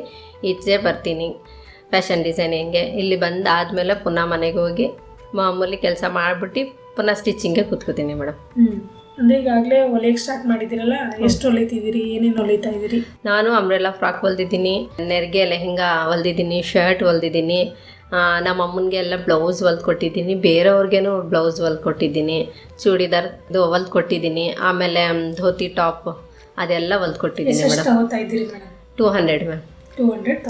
ಈಚೆ ಬರ್ತೀನಿ. ಫ್ಯಾಷನ್ ಡಿಸೈನಿಂಗ್ಗೆ ಇಲ್ಲಿ ಬಂದು ಆದಮೇಲೆ ಪುನಃ ಮನೆಗೆ ಹೋಗಿ ಮಾಮೂಲಿ ಕೆಲಸ ಮಾಡಿಬಿಟ್ಟು ಪುನಃ ಸ್ಟಿಚಿಂಗ್ಗೆ ಕೂತ್ಕೋತೀನಿ ಮೇಡಮ್. ಅಂದರೆ ಈಗಾಗಲೇ ಹೊಲಿಯಕ್ಕೆ ಸ್ಟಾರ್ಟ್ ಮಾಡಿದ್ದೀರಲ್ಲ ಎಷ್ಟು ಹೊಲಿತಿದ್ದೀರಿ ಏನೇನು ಹೊಲಿತಾ ಇದ್ದೀರಿ? ನಾನು ಅಂಬ್ರೆಲ್ಲ ಫ್ರಾಕ್ ಹೊಲ್ದಿದ್ದೀನಿ ನೆರಿಗೆ ಲೆಹೆಂಗಾ ಹೊಲ್ದಿದ್ದೀನಿ ಶರ್ಟ್ ಹೊಲ್ದಿದ್ದೀನಿ. ನಮ್ಮ ಅಮ್ಮನಿಗೆ ಎಲ್ಲ ಬ್ಲೌಸ್ ಹೊಲ್ದು ಕೊಟ್ಟಿದ್ದೀನಿ. ಬೇರೆಯವ್ರಿಗೇನು ಬ್ಲೌಸ್ ಹೊಲ್ದು ಕೊಟ್ಟಿದ್ದೀನಿ. ಚೂಡಿದಾರ್ದು ಹೊಲ್ದು ಕೊಟ್ಟಿದ್ದೀನಿ. ಆಮೇಲೆ ಧೋತಿ ಟಾಪ್ ಅದೆಲ್ಲ ಹೊಲ್ದು ಕೊಟ್ಟಿದ್ದೀನಿ madam. Two hundred ma'am. Two hundred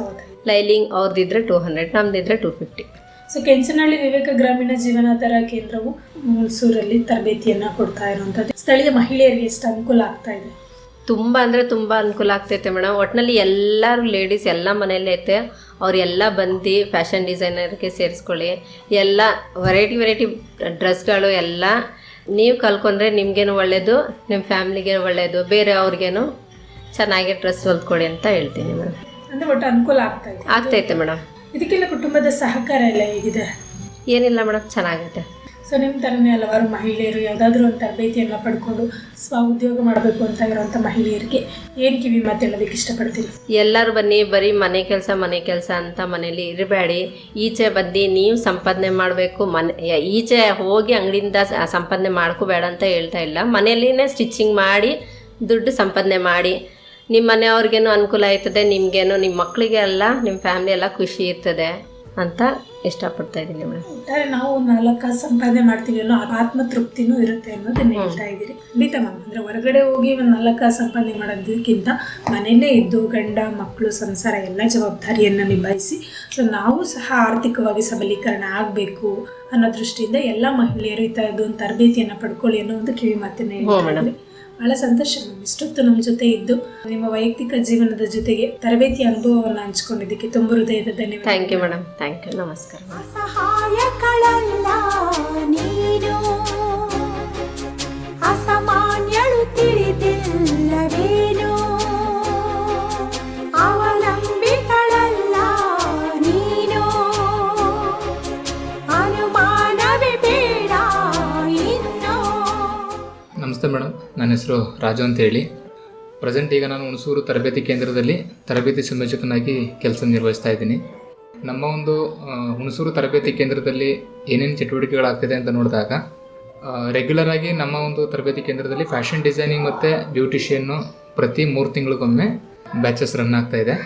lining ಅವ್ರದ್ದಿದ್ರೆ two hundred ನಮ್ದಿದ್ರೆ ಟೂ ಫಿಫ್ಟಿ. ಸೊ ಕೆಂಚನಹಳ್ಳಿ ವಿವೇಕ ಗ್ರಾಮೀಣ ಜೀವನಾಧಾರ ಕೇಂದ್ರವು ಮೈಸೂರಲ್ಲಿ ತರಬೇತಿಯನ್ನ ಕೊಡ್ತಾ ಇರುವಂಥದ್ದು. ಸ್ಥಳೀಯ ಮಹಿಳೆಯರಿಗೆ ಎಷ್ಟು ಅನುಕೂಲ ಆಗ್ತಾ ಇದೆ? ತುಂಬ ಅಂದರೆ ತುಂಬ ಅನುಕೂಲ ಆಗ್ತೈತೆ ಮೇಡಮ್. ಒಟ್ಟಿನಲ್ಲಿ ಎಲ್ಲರೂ ಲೇಡೀಸ್ ಎಲ್ಲ ಮನೆಯಲ್ಲೇ ಐತೆ ಅವರೆಲ್ಲ ಬಂದು ಫ್ಯಾಷನ್ ಡಿಸೈನರ್ಗೆ ಸೇರಿಸ್ಕೊಳ್ಳಿ. ಎಲ್ಲ ವೆರೈಟಿ ವೆರೈಟಿ ಡ್ರೆಸ್ಗಳು ಎಲ್ಲ ನೀವು ಕಲ್ಕೊಂಡ್ರೆ ನಿಮಗೇನು ಒಳ್ಳೆಯದು ನಿಮ್ಮ ಫ್ಯಾಮ್ಲಿಗೆ ಒಳ್ಳೆಯದು ಬೇರೆ ಅವ್ರಿಗೇನು ಚೆನ್ನಾಗಿ ಡ್ರೆಸ್ ಹೊಲ್ಕೊಡಿ ಅಂತ ಹೇಳ್ತೀನಿ ಮೇಡಮ್. ಅಂದರೆ ಒಟ್ಟು ಅನುಕೂಲ ಆಗ್ತಾ ಆಗ್ತೈತೆ ಮೇಡಮ್. ಇದಕ್ಕೆಲ್ಲ ಕುಟುಂಬದ ಸಹಕಾರ ಎಲ್ಲ ಹೇಗಿದೆ? ಏನಿಲ್ಲ ಮೇಡಮ್ ಚೆನ್ನಾಗೈತೆ. ಸೊ ನಿಮ್ಮ ಥರನೇ ಹಲವಾರು ಮಹಿಳೆಯರು ಯಾವುದಾದ್ರೂ ಒಂದು ತರಬೇತಿಯನ್ನು ಪಡ್ಕೊಂಡು ಸ್ವ ಉದ್ಯೋಗ ಮಾಡಬೇಕು ಅಂತ ಇರೋವಂಥ ಮಹಿಳೆಯರಿಗೆ ಏನು ಕಿವಿ ಮಾತು ಹೇಳೋದಕ್ಕೆ ಇಷ್ಟಪಡ್ತೀರಿ? ಎಲ್ಲರೂ ಬನ್ನಿ, ಬರೀ ಮನೆ ಕೆಲಸ ಮನೆ ಕೆಲಸ ಅಂತ ಮನೆಯಲ್ಲಿ ಇರಬೇಡಿ. ಈಚೆ ಬಂದು ನೀವು ಸಂಪಾದನೆ ಮಾಡಬೇಕು. ಮನೆ, ಈಚೆ ಹೋಗಿ ಅಂಗಡಿಯಿಂದ ಸಂಪಾದನೆ ಮಾಡ್ಕೋಬೇಡ ಅಂತ ಹೇಳ್ತಾ ಇಲ್ಲ. ಮನೆಯಲ್ಲಿನೇ ಸ್ಟಿಚಿಂಗ್ ಮಾಡಿ, ದುಡ್ಡು ಸಂಪಾದನೆ ಮಾಡಿ. ನಿಮ್ಮ ಮನೆಯವ್ರಿಗೇನು ಅನುಕೂಲ ಆಯ್ತದೆ? ನಿಮಗೇನು ನಿಮ್ಮ ಮಕ್ಕಳಿಗೆ ಎಲ್ಲ ನಿಮ್ಮ ಫ್ಯಾಮ್ಲಿ ಎಲ್ಲ ಖುಷಿ ಇರ್ತದೆ ಅಂತ ಇಷ್ಟಪಡ್ತಾ ಇದ್ದೀನಿ ಮೇಡಮ್. ಒಟ್ಟಾರೆ ನಾವು ನಾಲ್ಕು ಸಂಪಾದನೆ ಮಾಡ್ತೀವಿ ಅನ್ನೋ ಆತ್ಮತೃಪ್ತಿನೂ ಇರುತ್ತೆ ಅನ್ನೋದನ್ನ ಹೇಳ್ತಾ ಇದ್ದೀರಿ. ಖಂಡಿತ ಮ್ಯಾಮ್ ಅಂದ್ರೆ ಹೊರಗಡೆ ಹೋಗಿ ಒಂದು ನಾಲ್ಕು ಸಂಪಾದನೆ ಮಾಡೋದಕ್ಕಿಂತ ಮನೆಯಲ್ಲೇ ಇದ್ದು ಗಂಡ ಮಕ್ಕಳು ಸಂಸಾರ ಎಲ್ಲ ಜವಾಬ್ದಾರಿಯನ್ನು ನಿಭಾಯಿಸಿ ಸೊ ನಾವು ಸಹ ಆರ್ಥಿಕವಾಗಿ ಸಬಲೀಕರಣ ಆಗಬೇಕು ಅನ್ನೋ ದೃಷ್ಟಿಯಿಂದ ಎಲ್ಲ ಮಹಿಳೆಯರು ಈ ಥರದ್ದು ಒಂದು ತರಬೇತಿಯನ್ನು ಪಡ್ಕೊಳ್ಳಿ ಅನ್ನೋ ಒಂದು ಕಿವಿ ಮಾತನ್ನ ಹೇಳ್ತಾ ಇದ್ದೀರಿ. ಬಹಳ ಸಂತೋಷ. ಇಷ್ಟೊತ್ತು ನಮ್ಮ ಜೊತೆ ಇದ್ದು ನಿಮ್ಮ ವೈಯಕ್ತಿಕ ಜೀವನದ ಜೊತೆಗೆ ತರಬೇತಿ ಅನುಭವವನ್ನು ಹಂಚಿಕೊಂಡಿದ್ದಕ್ಕೆ ತುಂಬ ಹೃದಯದ ಧನ್ಯವಾದ thank you madam thank you ನಮಸ್ಕಾರ. ನನ್ನ ಹೆಸರು ರಾಜು ಅಂತ ಹೇಳಿ ಪ್ರೆಸೆಂಟ್ ಈಗ ನಾನು ಹುಣಸೂರು ತರಬೇತಿ ಕೇಂದ್ರದಲ್ಲಿ ತರಬೇತಿ ಸಂಯೋಜಕನಾಗಿ ಕೆಲಸ ನಿರ್ವಹಿಸ್ತಾ ಇದ್ದೀನಿ. ನಮ್ಮ ಒಂದು ಹುಣಸೂರು ತರಬೇತಿ ಕೇಂದ್ರದಲ್ಲಿ ಏನೇನು ಚಟುವಟಿಕೆಗಳಾಗ್ತಿದೆ ಅಂತ ನೋಡಿದಾಗ ರೆಗ್ಯುಲರ್ ಆಗಿ ನಮ್ಮ ಒಂದು ತರಬೇತಿ ಕೇಂದ್ರದಲ್ಲಿ ಫ್ಯಾಷನ್ ಡಿಸೈನಿಂಗ್ ಮತ್ತು ಬ್ಯೂಟಿಷಿಯನ್ನು ಪ್ರತಿ ಮೂರು ತಿಂಗಳಿಗೊಮ್ಮೆ ಬ್ಯಾಚಸ್ ರನ್ ಆಗ್ತಾ ಇದೆ.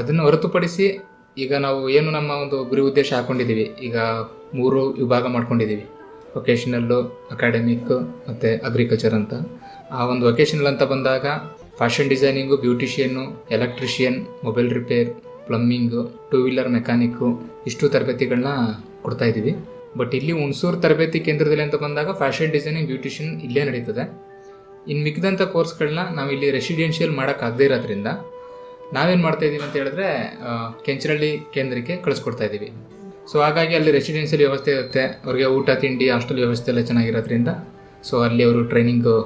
ಅದನ್ನು ಹೊರತುಪಡಿಸಿ ಈಗ ನಾವು ಏನು ನಮ್ಮ ಒಂದು ಗುರಿ ಉದ್ದೇಶ ಹಾಕೊಂಡಿದ್ದೀವಿ ಈಗ ಮೂರು ವಿಭಾಗ ಮಾಡ್ಕೊಂಡಿದ್ದೀವಿ ವೊಕೇಶ್ನಲ್ಲು ಅಕಾಡೆಮಿಕ್ ಮತ್ತು ಅಗ್ರಿಕಲ್ಚರ್ ಅಂತ. ಆ ಒಂದು ವೊಕೇಶನಲ್ ಅಂತ ಬಂದಾಗ fashion designing beautician electrician mobile repair plumbing two wheeler mechanic ಇಷ್ಟು ತರಬೇತಿಗಳನ್ನ ಕೊಡ್ತಾ ಇದ್ದೀವಿ. ಬಟ್ ಇಲ್ಲಿ ಹುಣಸೂರು ತರಬೇತಿ ಕೇಂದ್ರದಲ್ಲಿ ಅಂತ ಬಂದಾಗ ಫ್ಯಾಷನ್ ಡಿಸೈನಿಂಗ್ ಬ್ಯೂಟಿಷಿಯನ್ ಇಲ್ಲೇ ನಡೀತದೆ. ಇನ್ನು ಮಿಕ್ಕಿದಂಥ ಕೋರ್ಸ್ಗಳನ್ನ ನಾವು ಇಲ್ಲಿ ರೆಸಿಡೆನ್ಷಿಯಲ್ ಮಾಡೋಕ್ಕಾಗದೇ ಇರೋದ್ರಿಂದ ನಾವೇನು ಮಾಡ್ತಾ ಇದ್ದೀವಿ ಅಂತ ಹೇಳಿದ್ರೆ ಕೆಂಚರಳ್ಳಿ ಕೇಂದ್ರಕ್ಕೆ ಕಳಿಸ್ಕೊಡ್ತಾ ಇದ್ದೀವಿ. ಸೊ ಹಾಗಾಗಿ ಅಲ್ಲಿ ರೆಸಿಡೆನ್ಷಿಯಲ್ ವ್ಯವಸ್ಥೆ ಇರುತ್ತೆ. ಅವ್ರಿಗೆ ಊಟ, ತಿಂಡಿ ಹಾಸ್ಟೆಲ್ ವ್ಯವಸ್ಥೆ ಎಲ್ಲ ಚೆನ್ನಾಗಿರೋದ್ರಿಂದ. ಸೊ ಅಲ್ಲಿ ಅವರು ಟ್ರೈನಿಂಗು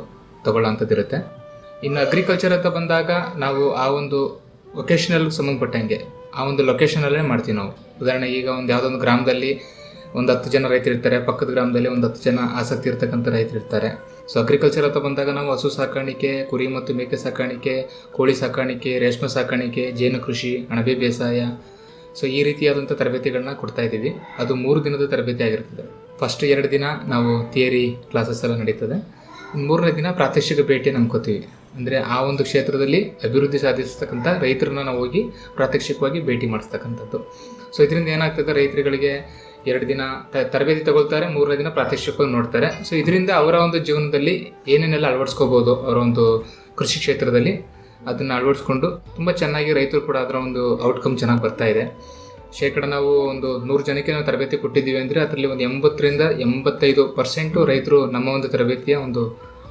ತಗೊಳ್ಳೋಂಥದ್ದು ಇರುತ್ತೆ ಇನ್ನು ಅಗ್ರಿಕಲ್ಚರ್ ಅಂತ ಬಂದಾಗ ನಾವು ಆ ಒಂದು ವೊಕೇಶನಲ್ ಸಂಬಂಧಪಟ್ಟಂಗೆ ಆ ಒಂದು ಲೊಕೇಶನಲ್ಲೇ ಮಾಡ್ತೀವಿ ನಾವು. ಉದಾಹರಣೆ, ಈಗ ಒಂದು ಯಾವುದೋ ಒಂದು ಗ್ರಾಮದಲ್ಲಿ ಒಂದು ಹತ್ತು ಜನ ರೈತರು ಇರ್ತಾರೆ, ಪಕ್ಕದ ಗ್ರಾಮದಲ್ಲಿ ಒಂದು ಹತ್ತು ಜನ ಆಸಕ್ತಿ ಇರ್ತಕ್ಕಂಥ ರೈತರು ಇರ್ತಾರೆ. ಸೊ ಅಗ್ರಿಕಲ್ಚರ್ ಅಂತ ಬಂದಾಗ ನಾವು ಹಸು ಸಾಕಾಣಿಕೆ, ಕುರಿ ಮತ್ತು ಮೇಕೆ ಸಾಕಾಣಿಕೆ, ಕೋಳಿ ಸಾಕಾಣಿಕೆ, ರೇಷ್ಮೆ ಸಾಕಾಣಿಕೆ, ಜೇನು ಕೃಷಿ, ಅಣಬೆ ಬೇಸಾಯ. ಸೊ ಈ ರೀತಿಯಾದಂಥ ತರಬೇತಿಗಳನ್ನ ಕೊಡ್ತಾ ಇದ್ದೀವಿ. ಅದು ಮೂರು ದಿನದ ತರಬೇತಿ ಆಗಿರ್ತದೆ. ಫಸ್ಟ್ ಎರಡು ದಿನ ನಾವು ಥಿಯರಿ ಕ್ಲಾಸಸ್ ಎಲ್ಲ ನಡೀತದೆ. ಮೂರನೇ ದಿನ ಪ್ರಾದೇಶಿಕ ಭೇಟಿ ಅನ್ಕೋತೀವಿ ಅಂದರೆ ಆ ಒಂದು ಕ್ಷೇತ್ರದಲ್ಲಿ ಅಭಿವೃದ್ಧಿ ಸಾಧಿಸ್ತಕ್ಕಂಥ ರೈತರನ್ನ ನಾವು ಹೋಗಿ ಪ್ರಾತ್ಯಕ್ಷಿಕವಾಗಿ ಭೇಟಿ ಮಾಡಿಸ್ತಕ್ಕಂಥದ್ದು. ಸೊ ಇದರಿಂದ ಏನಾಗ್ತದೆ? ರೈತರುಗಳಿಗೆ ಎರಡು ದಿನ ತರಬೇತಿ ತಗೊಳ್ತಾರೆ, ಮೂರನೇ ದಿನ ಪ್ರಾತ್ಯಕ್ಷಿಕವಾಗಿ ನೋಡ್ತಾರೆ. ಸೊ ಇದರಿಂದ ಅವರ ಒಂದು ಜೀವನದಲ್ಲಿ ಏನೇನೆಲ್ಲ ಅಳವಡಿಸ್ಕೋಬೋದು ಅವರ ಒಂದು ಕೃಷಿ ಕ್ಷೇತ್ರದಲ್ಲಿ, ಅದನ್ನು ಅಳವಡಿಸ್ಕೊಂಡು ತುಂಬ ಚೆನ್ನಾಗಿ ರೈತರು ಕೂಡ ಅದರ ಒಂದು ಔಟ್ಕಮ್ ಚೆನ್ನಾಗಿ ಬರ್ತಾ ಇದೆ. ಶೇಕಡ ನಾವು ಒಂದು ನೂರು ಜನಕ್ಕೆ ನಾವು ತರಬೇತಿ ಕೊಟ್ಟಿದ್ದೀವಿ ಅಂದರೆ ಅದರಲ್ಲಿ ಒಂದು ಎಂಬತ್ತರಿಂದ ಎಂಬತ್ತೈದು ಪರ್ಸೆಂಟು ರೈತರು ನಮ್ಮ ಒಂದು ತರಬೇತಿಯ ಒಂದು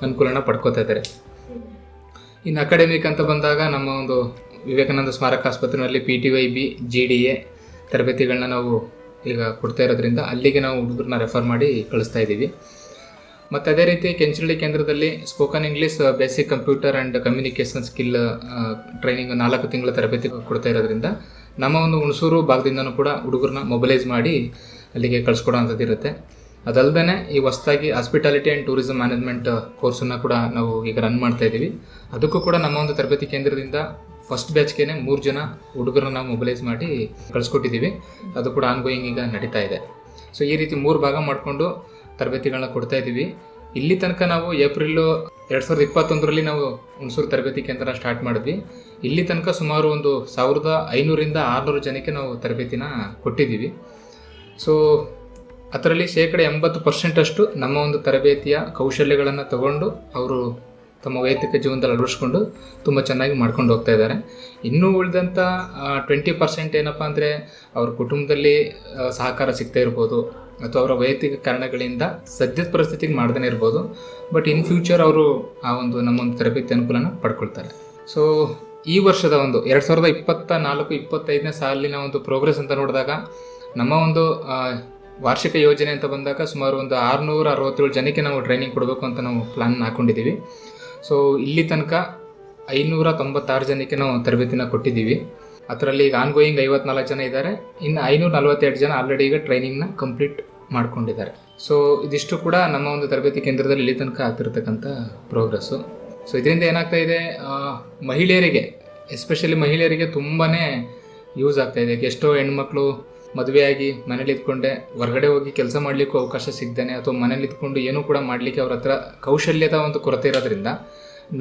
ಅನುಕೂಲನ ಪಡ್ಕೋತಾ ಇದ್ದಾರೆ. ಇನ್ನು ಅಕಾಡೆಮಿಕ್ ಅಂತ ಬಂದಾಗ ನಮ್ಮ ಒಂದು ವಿವೇಕಾನಂದ ಸ್ಮಾರಕ ಆಸ್ಪತ್ರೆಯಲ್ಲಿ P T Y B G D A ತರಬೇತಿಗಳನ್ನ ನಾವು ಈಗ ಕೊಡ್ತಾ ಇರೋದ್ರಿಂದ ಅಲ್ಲಿಗೆ ನಾವು ಹುಡುಗರನ್ನ ರೆಫರ್ ಮಾಡಿ ಕಳಿಸ್ತಾ ಇದ್ದೀವಿ. ಮತ್ತು ಅದೇ ರೀತಿ ಕೆಂಚಳ್ಳಿ ಕೇಂದ್ರದಲ್ಲಿ spoken English basic computer and communication skill training ನಾಲ್ಕು ತಿಂಗಳ ತರಬೇತಿ ಕೊಡ್ತಾ ಇರೋದ್ರಿಂದ ನಮ್ಮ ಒಂದು ಹುಣಸೂರು ಭಾಗದಿಂದನೂ ಕೂಡ ಹುಡುಗರನ್ನ ಮೊಬಲೈಸ್ ಮಾಡಿ ಅಲ್ಲಿಗೆ ಕಳಿಸ್ಕೊಡೋ ಅಂಥದ್ದು ಇರುತ್ತೆ. ಅದಲ್ಲದೆ ಈ ಹೊಸದಾಗಿ ಹಾಸ್ಪಿಟಾಲಿಟಿ ಆ್ಯಂಡ್ ಟೂರಿಸಂ ಮ್ಯಾನೇಜ್ಮೆಂಟ್ ಕೋರ್ಸನ್ನು ಕೂಡ ನಾವು ಈಗ ರನ್ ಮಾಡ್ತಾ ಇದ್ದೀವಿ. ಅದಕ್ಕೂ ಕೂಡ ನಮ್ಮ ಒಂದು ತರಬೇತಿ ಕೇಂದ್ರದಿಂದ ಫಸ್ಟ್ ಬ್ಯಾಚ್ಗೆ ಮೂರು ಜನ ಹುಡುಗರನ್ನ ನಾವು ಮೊಬಲೈಸ್ ಮಾಡಿ ಕಳಿಸ್ಕೊಟ್ಟಿದ್ದೀವಿ. ಅದು ಕೂಡ ಆನ್ಗೋಯಿಂಗ್ ಈಗ ನಡೀತಾ ಇದೆ. ಸೊ ಈ ರೀತಿ ಮೂರು ಭಾಗ ಮಾಡಿಕೊಂಡು ತರಬೇತಿಗಳನ್ನ ಕೊಡ್ತಾ ಇದ್ದೀವಿ. ಇಲ್ಲಿ ತನಕ ನಾವು ಏಪ್ರಿಲ್ ಎರಡು ಸಾವಿರದ ಇಪ್ಪತ್ತೊಂದರಲ್ಲಿ ನಾವು ಹುಣಸೂರು ತರಬೇತಿ ಕೇಂದ್ರ ಸ್ಟಾರ್ಟ್ ಮಾಡಿದ್ವಿ. ಇಲ್ಲಿ ತನಕ ಸುಮಾರು ಒಂದು ಸಾವಿರದ ಐನೂರಿಂದ ಆರುನೂರು ಜನಕ್ಕೆ ನಾವು ತರಬೇತಿನ ಕೊಟ್ಟಿದ್ದೀವಿ. ಸೊ ಅದರಲ್ಲಿ ಶೇಕಡ ಎಂಬತ್ತು ಪರ್ಸೆಂಟಷ್ಟು ನಮ್ಮ ಒಂದು ತರಬೇತಿಯ ಕೌಶಲ್ಯಗಳನ್ನು ತಗೊಂಡು ಅವರು ತಮ್ಮ ವೈಯಕ್ತಿಕ ಜೀವನದಲ್ಲಿ ಅಳವಡಿಸ್ಕೊಂಡು ತುಂಬ ಚೆನ್ನಾಗಿ ಮಾಡ್ಕೊಂಡು ಹೋಗ್ತಾ ಇದ್ದಾರೆ. ಇನ್ನೂ ಉಳಿದಂಥ ಟ್ವೆಂಟಿ ಪರ್ಸೆಂಟ್ ಏನಪ್ಪ ಅಂದರೆ ಅವ್ರ ಕುಟುಂಬದಲ್ಲಿ ಸಹಕಾರ ಸಿಗ್ತಾ ಇರ್ಬೋದು. ಅಥವಾ ಅವರ ವೈಯಕ್ತಿಕ ಕಾರಣಗಳಿಂದ ಸದ್ಯದ ಪರಿಸ್ಥಿತಿಗೆ ಮಾಡ್ದೇ ಇರ್ಬೋದು. ಬಟ್ ಇನ್ ಫ್ಯೂಚರ್ ಅವರು ಆ ಒಂದು ನಮ್ಮೊಂದು ತರಬೇತಿ ಅನುಕೂಲನ ಪಡ್ಕೊಳ್ತಾರೆ. ಸೊ ಈ ವರ್ಷದ ಒಂದು ಎರಡು ಸಾವಿರದ ಇಪ್ಪತ್ತ ನಾಲ್ಕು, ಇಪ್ಪತ್ತೈದನೇ ಸಾಲಿನ ಒಂದು ಪ್ರೋಗ್ರೆಸ್ ಅಂತ ನೋಡಿದಾಗ, ನಮ್ಮ ಒಂದು ವಾರ್ಷಿಕ ಯೋಜನೆ ಅಂತ ಬಂದಾಗ ಸುಮಾರು ಒಂದು ಆರುನೂರ ಅರವತ್ತೇಳು ಜನಕ್ಕೆ ನಾವು ಟ್ರೈನಿಂಗ್ ಕೊಡಬೇಕು ಅಂತ ನಾವು ಪ್ಲಾನ್ ಹಾಕೊಂಡಿದ್ದೀವಿ. ಸೊ ಇಲ್ಲಿ ತನಕ ಐನೂರ ತೊಂಬತ್ತಾರು ಜನಕ್ಕೆ ನಾವು ತರಬೇತಿನ ಕೊಟ್ಟಿದ್ದೀವಿ. ಅದರಲ್ಲಿ ಈಗ ಆನ್ಗೋಯಿಂಗ್ ಐವತ್ನಾಲ್ಕು ಜನ ಇದ್ದಾರೆ ಇನ್ನು ಐನೂರ ನಲವತ್ತೆರಡು ಜನ ಆಲ್ರೆಡಿ ಈಗ ಟ್ರೈನಿಂಗ್ನ ಕಂಪ್ಲೀಟ್ ಮಾಡ್ಕೊಂಡಿದ್ದಾರೆ. ಸೊ ಇದಿಷ್ಟು ಕೂಡ ನಮ್ಮ ಒಂದು ತರಬೇತಿ ಕೇಂದ್ರದಲ್ಲಿ ಇಲ್ಲಿ ತನಕ ಆಗ್ತಿರ್ತಕ್ಕಂಥ ಪ್ರೋಗ್ರೆಸ್ಸು ಸೊ ಇದರಿಂದ ಏನಾಗ್ತಾ ಇದೆ ಮಹಿಳೆಯರಿಗೆ ಎಸ್ಪೆಷಲಿ ಮಹಿಳೆಯರಿಗೆ ತುಂಬಾ ಯೂಸ್ ಆಗ್ತಾ ಇದೆ. ಎಷ್ಟೋ ಹೆಣ್ಮಕ್ಳು ಮದುವೆಯಾಗಿ ಮನೇಲಿ ಇದ್ಕೊಂಡೆ, ಹೊರಗಡೆ ಹೋಗಿ ಕೆಲಸ ಮಾಡಲಿಕ್ಕೂ ಅವಕಾಶ ಸಿಗ್ದೇನೆ, ಅಥವಾ ಮನೇಲಿ ಇದ್ಕೊಂಡು ಏನೂ ಕೂಡ ಮಾಡಲಿಕ್ಕೆ ಅವ್ರ ಹತ್ರ ಕೌಶಲ್ಯದ ಒಂದು ಕೊರತೆ ಇರೋದ್ರಿಂದ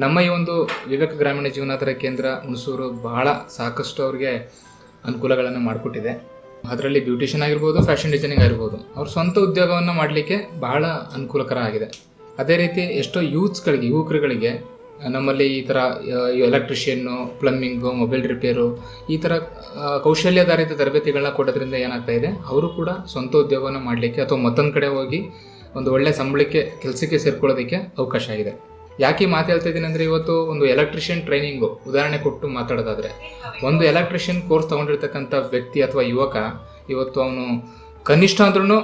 ನಮ್ಮ ಈ ಒಂದು ವಿವೇಕ ಗ್ರಾಮೀಣ ಜೀವನಾಧಾರ ಕೇಂದ್ರ ಹುಣಸೂರು ಬಹಳ ಸಾಕಷ್ಟು ಅವ್ರಿಗೆ ಅನುಕೂಲಗಳನ್ನು ಮಾಡಿಕೊಟ್ಟಿದೆ. ಅದರಲ್ಲಿ ಬ್ಯೂಟಿಷಿಯನ್ ಆಗಿರ್ಬೋದು, ಫ್ಯಾಷನ್ ಡಿಸೈನಿಂಗ್ ಆಗಿರ್ಬೋದು, ಅವ್ರ ಸ್ವಂತ ಉದ್ಯೋಗವನ್ನು ಮಾಡಲಿಕ್ಕೆ ಬಹಳ ಅನುಕೂಲಕರ ಆಗಿದೆ ಅದೇ ರೀತಿ ಎಷ್ಟೋ ಯೂತ್ಸ್ಗಳಿಗೆ, ಯುವಕರುಗಳಿಗೆ, ನಮ್ಮಲ್ಲಿ ಈ ಥರ ಎಲೆಕ್ಟ್ರಿಷಿಯನ್ನು, ಪ್ಲಮ್ಮಿಂಗು, ಮೊಬೈಲ್ ರಿಪೇರು, ಈ ಥರ ಕೌಶಲ್ಯಾಧಾರಿತ ತರಬೇತಿಗಳನ್ನ ಕೊಡೋದ್ರಿಂದ ಏನಾಗ್ತಾ ಇದೆ, ಅವರು ಕೂಡ ಸ್ವಂತ ಉದ್ಯೋಗವನ್ನು ಮಾಡಲಿಕ್ಕೆ ಅಥವಾ ಮತ್ತೊಂದು ಕಡೆ ಹೋಗಿ ಒಂದು ಒಳ್ಳೆ ಸಂಬಳಕ್ಕೆ, ಕೆಲಸಕ್ಕೆ ಸೇರ್ಕೊಳ್ಳೋದಕ್ಕೆ ಅವಕಾಶ ಆಗಿದೆ. ಯಾಕೆ ಮಾತು ಇದ್ದೀನಿ ಅಂದರೆ ಇವತ್ತು ಒಂದು ಎಲೆಕ್ಟ್ರಿಷಿಯನ್ ಟ್ರೈನಿಂಗು ಉದಾಹರಣೆ ಕೊಟ್ಟು ಮಾತಾಡೋದಾದರೆ, ಒಂದು ಎಲೆಕ್ಟ್ರಿಷಿಯನ್ ಕೋರ್ಸ್ ತೊಗೊಂಡಿರ್ತಕ್ಕಂಥ ವ್ಯಕ್ತಿ ಅಥವಾ ಯುವಕ, ಇವತ್ತು ಅವನು ಕನಿಷ್ಠ ಅಂದ್ರೂ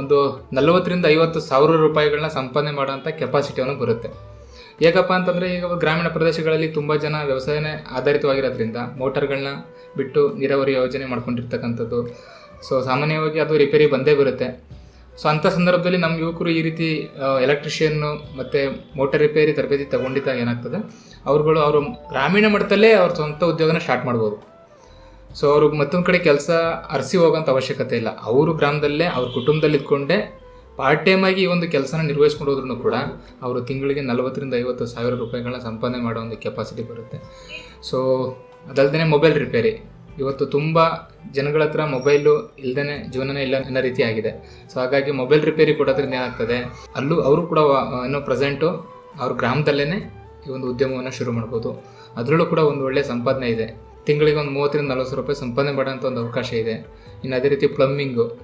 ಒಂದು ನಲವತ್ತರಿಂದ ಐವತ್ತು ಸಾವಿರ ರೂಪಾಯಿಗಳನ್ನ ಸಂಪಾದನೆ ಮಾಡೋಂಥ ಕೆಪಾಸಿಟಿ ಅವನು ಬರುತ್ತೆ. ಹೇಗಪ್ಪ ಅಂತಂದರೆ ಈಗ ಗ್ರಾಮೀಣ ಪ್ರದೇಶಗಳಲ್ಲಿ ತುಂಬ ಜನ ವ್ಯವಸಾಯನೇ ಆಧಾರಿತವಾಗಿರೋದ್ರಿಂದ ಮೋಟರ್ಗಳನ್ನ ಬಿಟ್ಟು ನೀರಾವರಿ ಯೋಜನೆ ಮಾಡ್ಕೊಂಡಿರ್ತಕ್ಕಂಥದ್ದು. ಸೊ ಸಾಮಾನ್ಯವಾಗಿ ಅದು ರಿಪೇರಿ ಬಂದೇ ಬರುತ್ತೆ. ಸೊ ಅಂಥ ಸಂದರ್ಭದಲ್ಲಿ ನಮ್ಮ ಯುವಕರು ಈ ರೀತಿ ಎಲೆಕ್ಟ್ರಿಷಿಯನ್ನು ಮತ್ತು ಮೋಟರ್ ರಿಪೇರಿ ತರಬೇತಿ ತಗೊಂಡಿದ್ದಾಗ ಏನಾಗ್ತದೆ? ಅವ್ರುಗಳು ಅವರು ಗ್ರಾಮೀಣ ಮಟ್ಟದಲ್ಲೇ ಅವ್ರ ಸ್ವಂತ ಉದ್ಯೋಗನ ಸ್ಟಾರ್ಟ್ ಮಾಡ್ಬೋದು. ಸೊ ಅವರು ಮತ್ತೊಂದು ಕಡೆ ಕೆಲಸ ಅರಸಿ ಹೋಗೋಂಥ ಅವಶ್ಯಕತೆ ಇಲ್ಲ. ಅವರು ಗ್ರಾಮದಲ್ಲೇ, ಅವ್ರ ಕುಟುಂಬದಲ್ಲಿ ಇದ್ಕೊಂಡೇ ಪಾರ್ಟ್ ಟೈಮ್ ಆಗಿ ಈ ಒಂದು ಕೆಲಸನ ನಿರ್ವಹಿಸ್ಕೊಂಡು ಹೋದ್ರೂ ಕೂಡ ಅವರು ತಿಂಗಳಿಗೆ ನಲವತ್ತರಿಂದ ಐವತ್ತು ಸಾವಿರ ರೂಪಾಯಿಗಳನ್ನ ಸಂಪಾದನೆ ಮಾಡೋ ಒಂದು ಕೆಪಾಸಿಟಿ ಬರುತ್ತೆ. ಸೊ ಅದಲ್ಲದೆ ಮೊಬೈಲ್ ರಿಪೇರಿ ಇವತ್ತು ತುಂಬ ಜನಗಳ ಹತ್ರ ಮೊಬೈಲು ಇಲ್ದೇ ಜೀವನನೇ ಇಲ್ಲ ಅನ್ನೋ ರೀತಿ ಆಗಿದೆ ಸೊ ಹಾಗಾಗಿ ಮೊಬೈಲ್ ರಿಪೇರಿ ಕೊಡೋದ್ರಿಂದ ಏನಾಗ್ತದೆ? ಅಲ್ಲೂ ಅವರು ಕೂಡ ಏನೋ ಪ್ರೆಸೆಂಟು ಅವ್ರ ಗ್ರಾಮದಲ್ಲೇ ಈ ಒಂದು ಉದ್ಯಮವನ್ನು ಶುರು ಮಾಡ್ಬೋದು. ಅದರಲ್ಲೂ ಕೂಡ ಒಂದು ಒಳ್ಳೆಯ ಸಂಪಾದನೆ ಇದೆ. ತಿಂಗಳಿಗೆ ಒಂದು ಮೂವತ್ತರಿಂದ ನಲ್ವತ್ತು ಸಾವಿರ ರೂಪಾಯಿ ಸಂಪಾದನೆ ಮಾಡೋಂಥ ಒಂದು ಅವಕಾಶ ಇದೆ. ಇನ್ನು ಅದೇ ರೀತಿ plumbing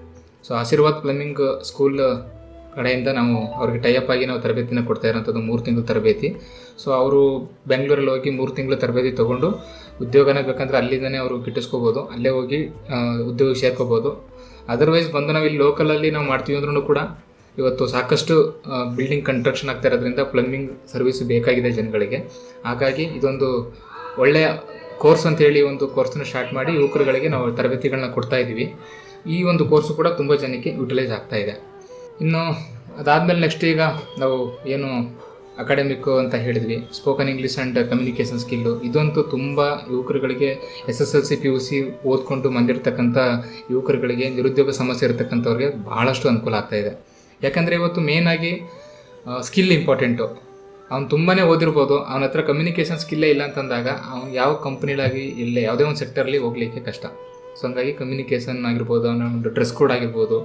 so Ashirvad plumbing school ಕಡೆಯಿಂದ ನಾವು ಅವ್ರಿಗೆ ಟೈಅಪ್ ಆಗಿ ನಾವು ತರಬೇತಿನ ಕೊಡ್ತಾ ಇರೋಂಥದ್ದು ಮೂರು ತಿಂಗಳು ತರಬೇತಿ. ಸೊ ಅವರು ಬೆಂಗಳೂರಲ್ಲಿ ಹೋಗಿ ಮೂರು ತಿಂಗಳು ತರಬೇತಿ ತೊಗೊಂಡು ಉದ್ಯೋಗನ ಬೇಕಂದ್ರೆ ಅಲ್ಲಿಂದನೇ ಅವರು ಗಿಟ್ಟಿಸ್ಕೋಬೋದು, ಅಲ್ಲೇ ಹೋಗಿ ಉದ್ಯೋಗ ಸೇರ್ಕೋಬೋದು. ಅದರ್ವೈಸ್ ಬಂದು ನಾವು ಇಲ್ಲಿ ಲೋಕಲಲ್ಲಿ ನಾವು ಮಾಡ್ತೀವಿ ಅಂದ್ರೂ ಕೂಡ ಇವತ್ತು ಸಾಕಷ್ಟು ಬಿಲ್ಡಿಂಗ್ ಕನ್ಸ್ಟ್ರಕ್ಷನ್ ಆಗ್ತಾ ಇರೋದ್ರಿಂದ ಪ್ಲಂಬಿಂಗ್ ಸರ್ವಿಸ್ ಬೇಕಾಗಿದೆ ಜನಗಳಿಗೆ. ಹಾಗಾಗಿ ಇದೊಂದು ಒಳ್ಳೆಯ ಕೋರ್ಸ್ ಅಂತ ಹೇಳಿ ಒಂದು ಕೋರ್ಸನ್ನು ಸ್ಟಾರ್ಟ್ ಮಾಡಿ ಯುವಕರುಗಳಿಗೆ ನಾವು ತರಬೇತಿಗಳನ್ನ ಕೊಡ್ತಾ ಇದ್ದೀವಿ ಈ ಒಂದು ಕೋರ್ಸು ಕೂಡ ತುಂಬ ಜನಕ್ಕೆ ಯುಟಿಲೈಸ್ ಆಗ್ತಾ ಇದೆ. ಇನ್ನು ಅದಾದಮೇಲೆ ನೆಕ್ಸ್ಟ್ ಈಗ ನಾವು ಏನು ಅಕಾಡೆಮಿಕ್ ಅಂತ ಹೇಳಿದ್ವಿ. Spoken English and communication skill. ಇದಂತೂ ತುಂಬ ಯುವಕರುಗಳಿಗೆ S S L C P U C ಓದ್ಕೊಂಡು ಬಂದಿರತಕ್ಕಂಥ ಯುವಕರುಗಳಿಗೆ ನಿರುದ್ಯೋಗ ಸಮಸ್ಯೆ ಇರತಕ್ಕಂಥವ್ರಿಗೆ ಭಾಳಷ್ಟು ಅನುಕೂಲ ಆಗ್ತಾ ಇದೆ. ಯಾಕಂದರೆ ಇವತ್ತು ಮೇನಾಗಿ ಸ್ಕಿಲ್ ಇಂಪಾರ್ಟೆಂಟು ಅವ್ನು ತುಂಬಾ ಓದಿರ್ಬೋದು. ಅವನ ಹತ್ರ ಕಮ್ಯುನಿಕೇಷನ್ ಸ್ಕಿಲ್ಲೇ ಇಲ್ಲ ಅಂತಂದಾಗ ಅವ್ನು ಯಾವ ಕಂಪ್ನಿಲಾಗಿ ಇಲ್ಲೇ, ಯಾವುದೇ ಒಂದು ಸೆಕ್ಟರಲ್ಲಿ ಹೋಗ್ಲಿಕ್ಕೆ ಕಷ್ಟ. ಸೊ ಹಂಗಾಗಿ ಕಮ್ಯುನಿಕೇಷನ್ ಆಗಿರ್ಬೋದು, ಅವನ ಒಂದು ಡ್ರೆಸ್ ಕೋಡ್ ಆಗಿರ್ಬೋದು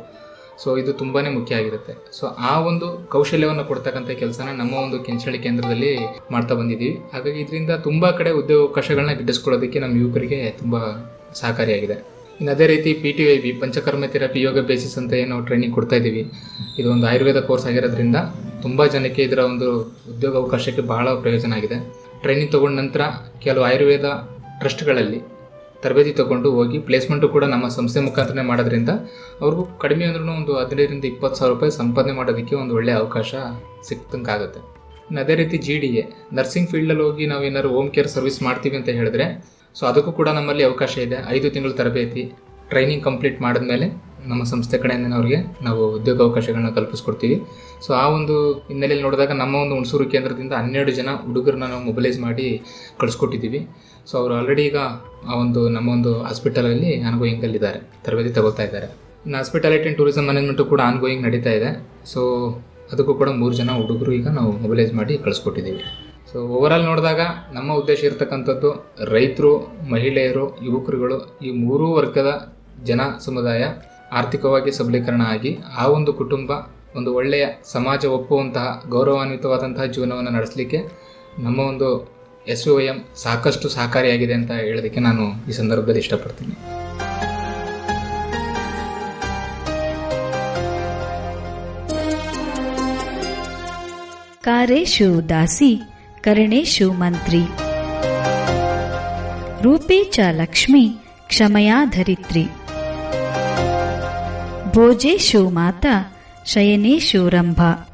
ಸೊ ಇದು ತುಂಬಾ ಮುಖ್ಯ ಆಗಿರುತ್ತೆ. ಸೊ ಆ ಒಂದು ಕೌಶಲ್ಯವನ್ನು ಕೊಡ್ತಕ್ಕಂಥ ಕೆಲಸನ ನಮ್ಮ ಒಂದು ಕೆಂಚಳಿ ಕೇಂದ್ರದಲ್ಲಿ ಮಾಡ್ತಾ ಬಂದಿದ್ದೀವಿ. ಹಾಗಾಗಿ ಇದರಿಂದ ತುಂಬ ಕಡೆ ಉದ್ಯೋಗಾವಕಾಶಗಳನ್ನ ಗಿಟ್ಟಿಸ್ಕೊಳ್ಳೋದಕ್ಕೆ ನಮ್ಮ ಯುವಕರಿಗೆ ತುಂಬ ಸಹಕಾರಿಯಾಗಿದೆ. ಇನ್ನು ಅದೇ ರೀತಿ P T Y B panchakarma therapy yoga basis ಅಂತ ಏನು ಟ್ರೈನಿಂಗ್ ಕೊಡ್ತಾ ಇದ್ದೀವಿ. ಇದು ಒಂದು ಆಯುರ್ವೇದ ಕೋರ್ಸ್ ಆಗಿರೋದ್ರಿಂದ ತುಂಬ ಜನಕ್ಕೆ ಇದರ ಒಂದು ಉದ್ಯೋಗ ಅವಕಾಶಕ್ಕೆ ಬಹಳ ಪ್ರಯೋಜನ ಆಗಿದೆ. ಟ್ರೈನಿಂಗ್ ತೊಗೊಂಡ ನಂತರ ಕೆಲವು ಆಯುರ್ವೇದ ಟ್ರಸ್ಟ್ಗಳಲ್ಲಿ ತರಬೇತಿ ತಗೊಂಡು ಹೋಗಿ ಪ್ಲೇಸ್ಮೆಂಟು ಕೂಡ ನಮ್ಮ ಸಂಸ್ಥೆ ಮುಖಾಂತರನೇ ಮಾಡೋದ್ರಿಂದ ಅವ್ರಿಗೂ ಕಡಿಮೆ ಅಂದ್ರೂ ಒಂದು ಹದಿನೈದರಿಂದ ಇಪ್ಪತ್ತು ಸಾವಿರ ರೂಪಾಯಿ ಸಂಪಾದನೆ ಮಾಡೋದಕ್ಕೆ ಒಂದು ಒಳ್ಳೆಯ ಅವಕಾಶ ಸಿಕ್ತಂಗಾಗುತ್ತೆ ಇನ್ನು ಅದೇ ರೀತಿ ಜಿ ಡಿ ಎ ನರ್ಸಿಂಗ್ ಫೀಲ್ಡಲ್ಲಿ ಹೋಗಿ ನಾವು ಏನಾದ್ರು ಹೋಮ್ ಕೇರ್ ಸರ್ವಿಸ್ ಮಾಡ್ತೀವಿ ಅಂತ ಹೇಳಿದ್ರೆ ಸೊ ಅದಕ್ಕೂ ಕೂಡ ನಮ್ಮಲ್ಲಿ ಅವಕಾಶ ಇದೆ. ಐದು ತಿಂಗಳು ತರಬೇತಿ ಟ್ರೈನಿಂಗ್ ಕಂಪ್ಲೀಟ್ ಮಾಡಿದ್ಮೇಲೆ ನಮ್ಮ ಸಂಸ್ಥೆ ಕಡೆಯಿಂದ ಅವ್ರಿಗೆ ನಾವು ಉದ್ಯೋಗ ಅವಕಾಶಗಳನ್ನ ಕಲ್ಪಿಸ್ಕೊಡ್ತೀವಿ ಸೊ ಆ ಒಂದು ಹಿನ್ನೆಲೆಯಲ್ಲಿ ನೋಡಿದಾಗ ನಮ್ಮ ಒಂದು ಹುಣಸೂರು ಕೇಂದ್ರದಿಂದ ಹನ್ನೆರಡು ಜನ ಹುಡುಗರನ್ನ ನಾವು ಮೊಬಿಲೈಸ್ ಮಾಡಿ ಕಳಿಸ್ಕೊಟ್ಟಿದ್ದೀವಿ. ಸೊ ಅವರು ಆಲ್ರೆಡಿ ಈಗ ಆ ಒಂದು ನಮ್ಮ ಒಂದು ಹಾಸ್ಪಿಟಲಲ್ಲಿ ಇದ್ದಾರೆ ತರಬೇತಿ ತಗೋತಾ ಇದ್ದಾರೆ. ಇನ್ನು ಹಾಸ್ಪಿಟಾಲಿಟಿ ಆ್ಯಂಡ್ ಟೂರಿಸಂ ಮ್ಯಾನೇಜ್ಮೆಂಟು ಕೂಡ ಆನ್ಗೋಯಿಂಗ್ ನಡೀತಾ ಇದೆ. ಸೊ ಅದಕ್ಕೂ ಕೂಡ ಮೂರು ಜನ ಹುಡುಗರು ಈಗ ನಾವು ಮೊಬಿಲೈಸ್ ಮಾಡಿ ಕಳಿಸ್ಕೊಟ್ಟಿದ್ದೀವಿ. ಸೊ ಓವರಾಲ್ ನೋಡಿದಾಗ ನಮ್ಮ ಉದ್ದೇಶ ಇರತಕ್ಕಂಥದ್ದು ರೈತರು, ಮಹಿಳೆಯರು, ಯುವಕರುಗಳು ಈ ಮೂರೂ ವರ್ಗದ ಜನ ಸಮುದಾಯ ಆರ್ಥಿಕವಾಗಿ ಸಬಲೀಕರಣ ಆಗಿ ಆ ಒಂದು ಕುಟುಂಬ ಒಂದು ಒಳ್ಳೆಯ ಸಮಾಜ ಒಪ್ಪುವಂತಹ ಗೌರವಾನ್ವಿತವಾದಂತಹ ಜೀವನವನ್ನು ನಡೆಸಲಿಕ್ಕೆ ನಮ್ಮ ಒಂದು ಎಸ್ ಒ ಎಂ ಸಾಕಷ್ಟು ಸಹಕಾರಿಯಾಗಿದೆ ಅಂತ ಹೇಳೋದಕ್ಕೆ ನಾನು ಈ ಸಂದರ್ಭದಲ್ಲಿ ಇಷ್ಟಪಡ್ತೀನಿ. ಕಾರೇಶು ದಾಸಿ, ಕರಣೇಶು ಮಂತ್ರಿ. ರೂಪೇ ಚ ಲಕ್ಷ್ಮಿ, ಕ್ಷಮಯಾ ಧರಿತ್ರಿ. ಭೋಜೇಶು ಮಾತಾ, ಶಯನೇಶು ರಂಭಾ.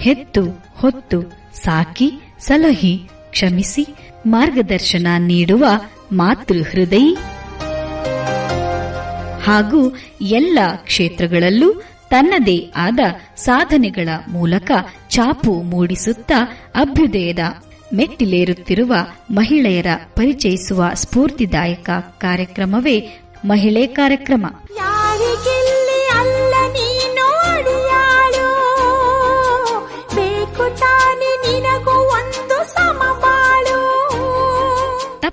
ಹೆತ್ತು, ಹೊತ್ತು, ಸಾಕಿ, ಸಲಹಿ, ಕ್ಷಮಿಸಿ, ಮಾರ್ಗದರ್ಶನ ನೀಡುವ ಮಾತೃ ಹೃದಯ. ಹಾಗೂ ಎಲ್ಲ ಕ್ಷೇತ್ರಗಳಲ್ಲೂ ತನ್ನದೇ ಆದ ಸಾಧನೆಗಳ ಮೂಲಕ ಚಾಪು ಮೂಡಿಸುತ್ತಾ ಅಭ್ಯುದಯದ ಮೆಟ್ಟಿಲೇರುತ್ತಿರುವ ಮಹಿಳೆಯರ ಪರಿಚಯಿಸುವ ಸ್ಫೂರ್ತಿದಾಯಕ ಕಾರ್ಯಕ್ರಮವೇ ಮಹಿಳೆ ಕಾರ್ಯಕ್ರಮ.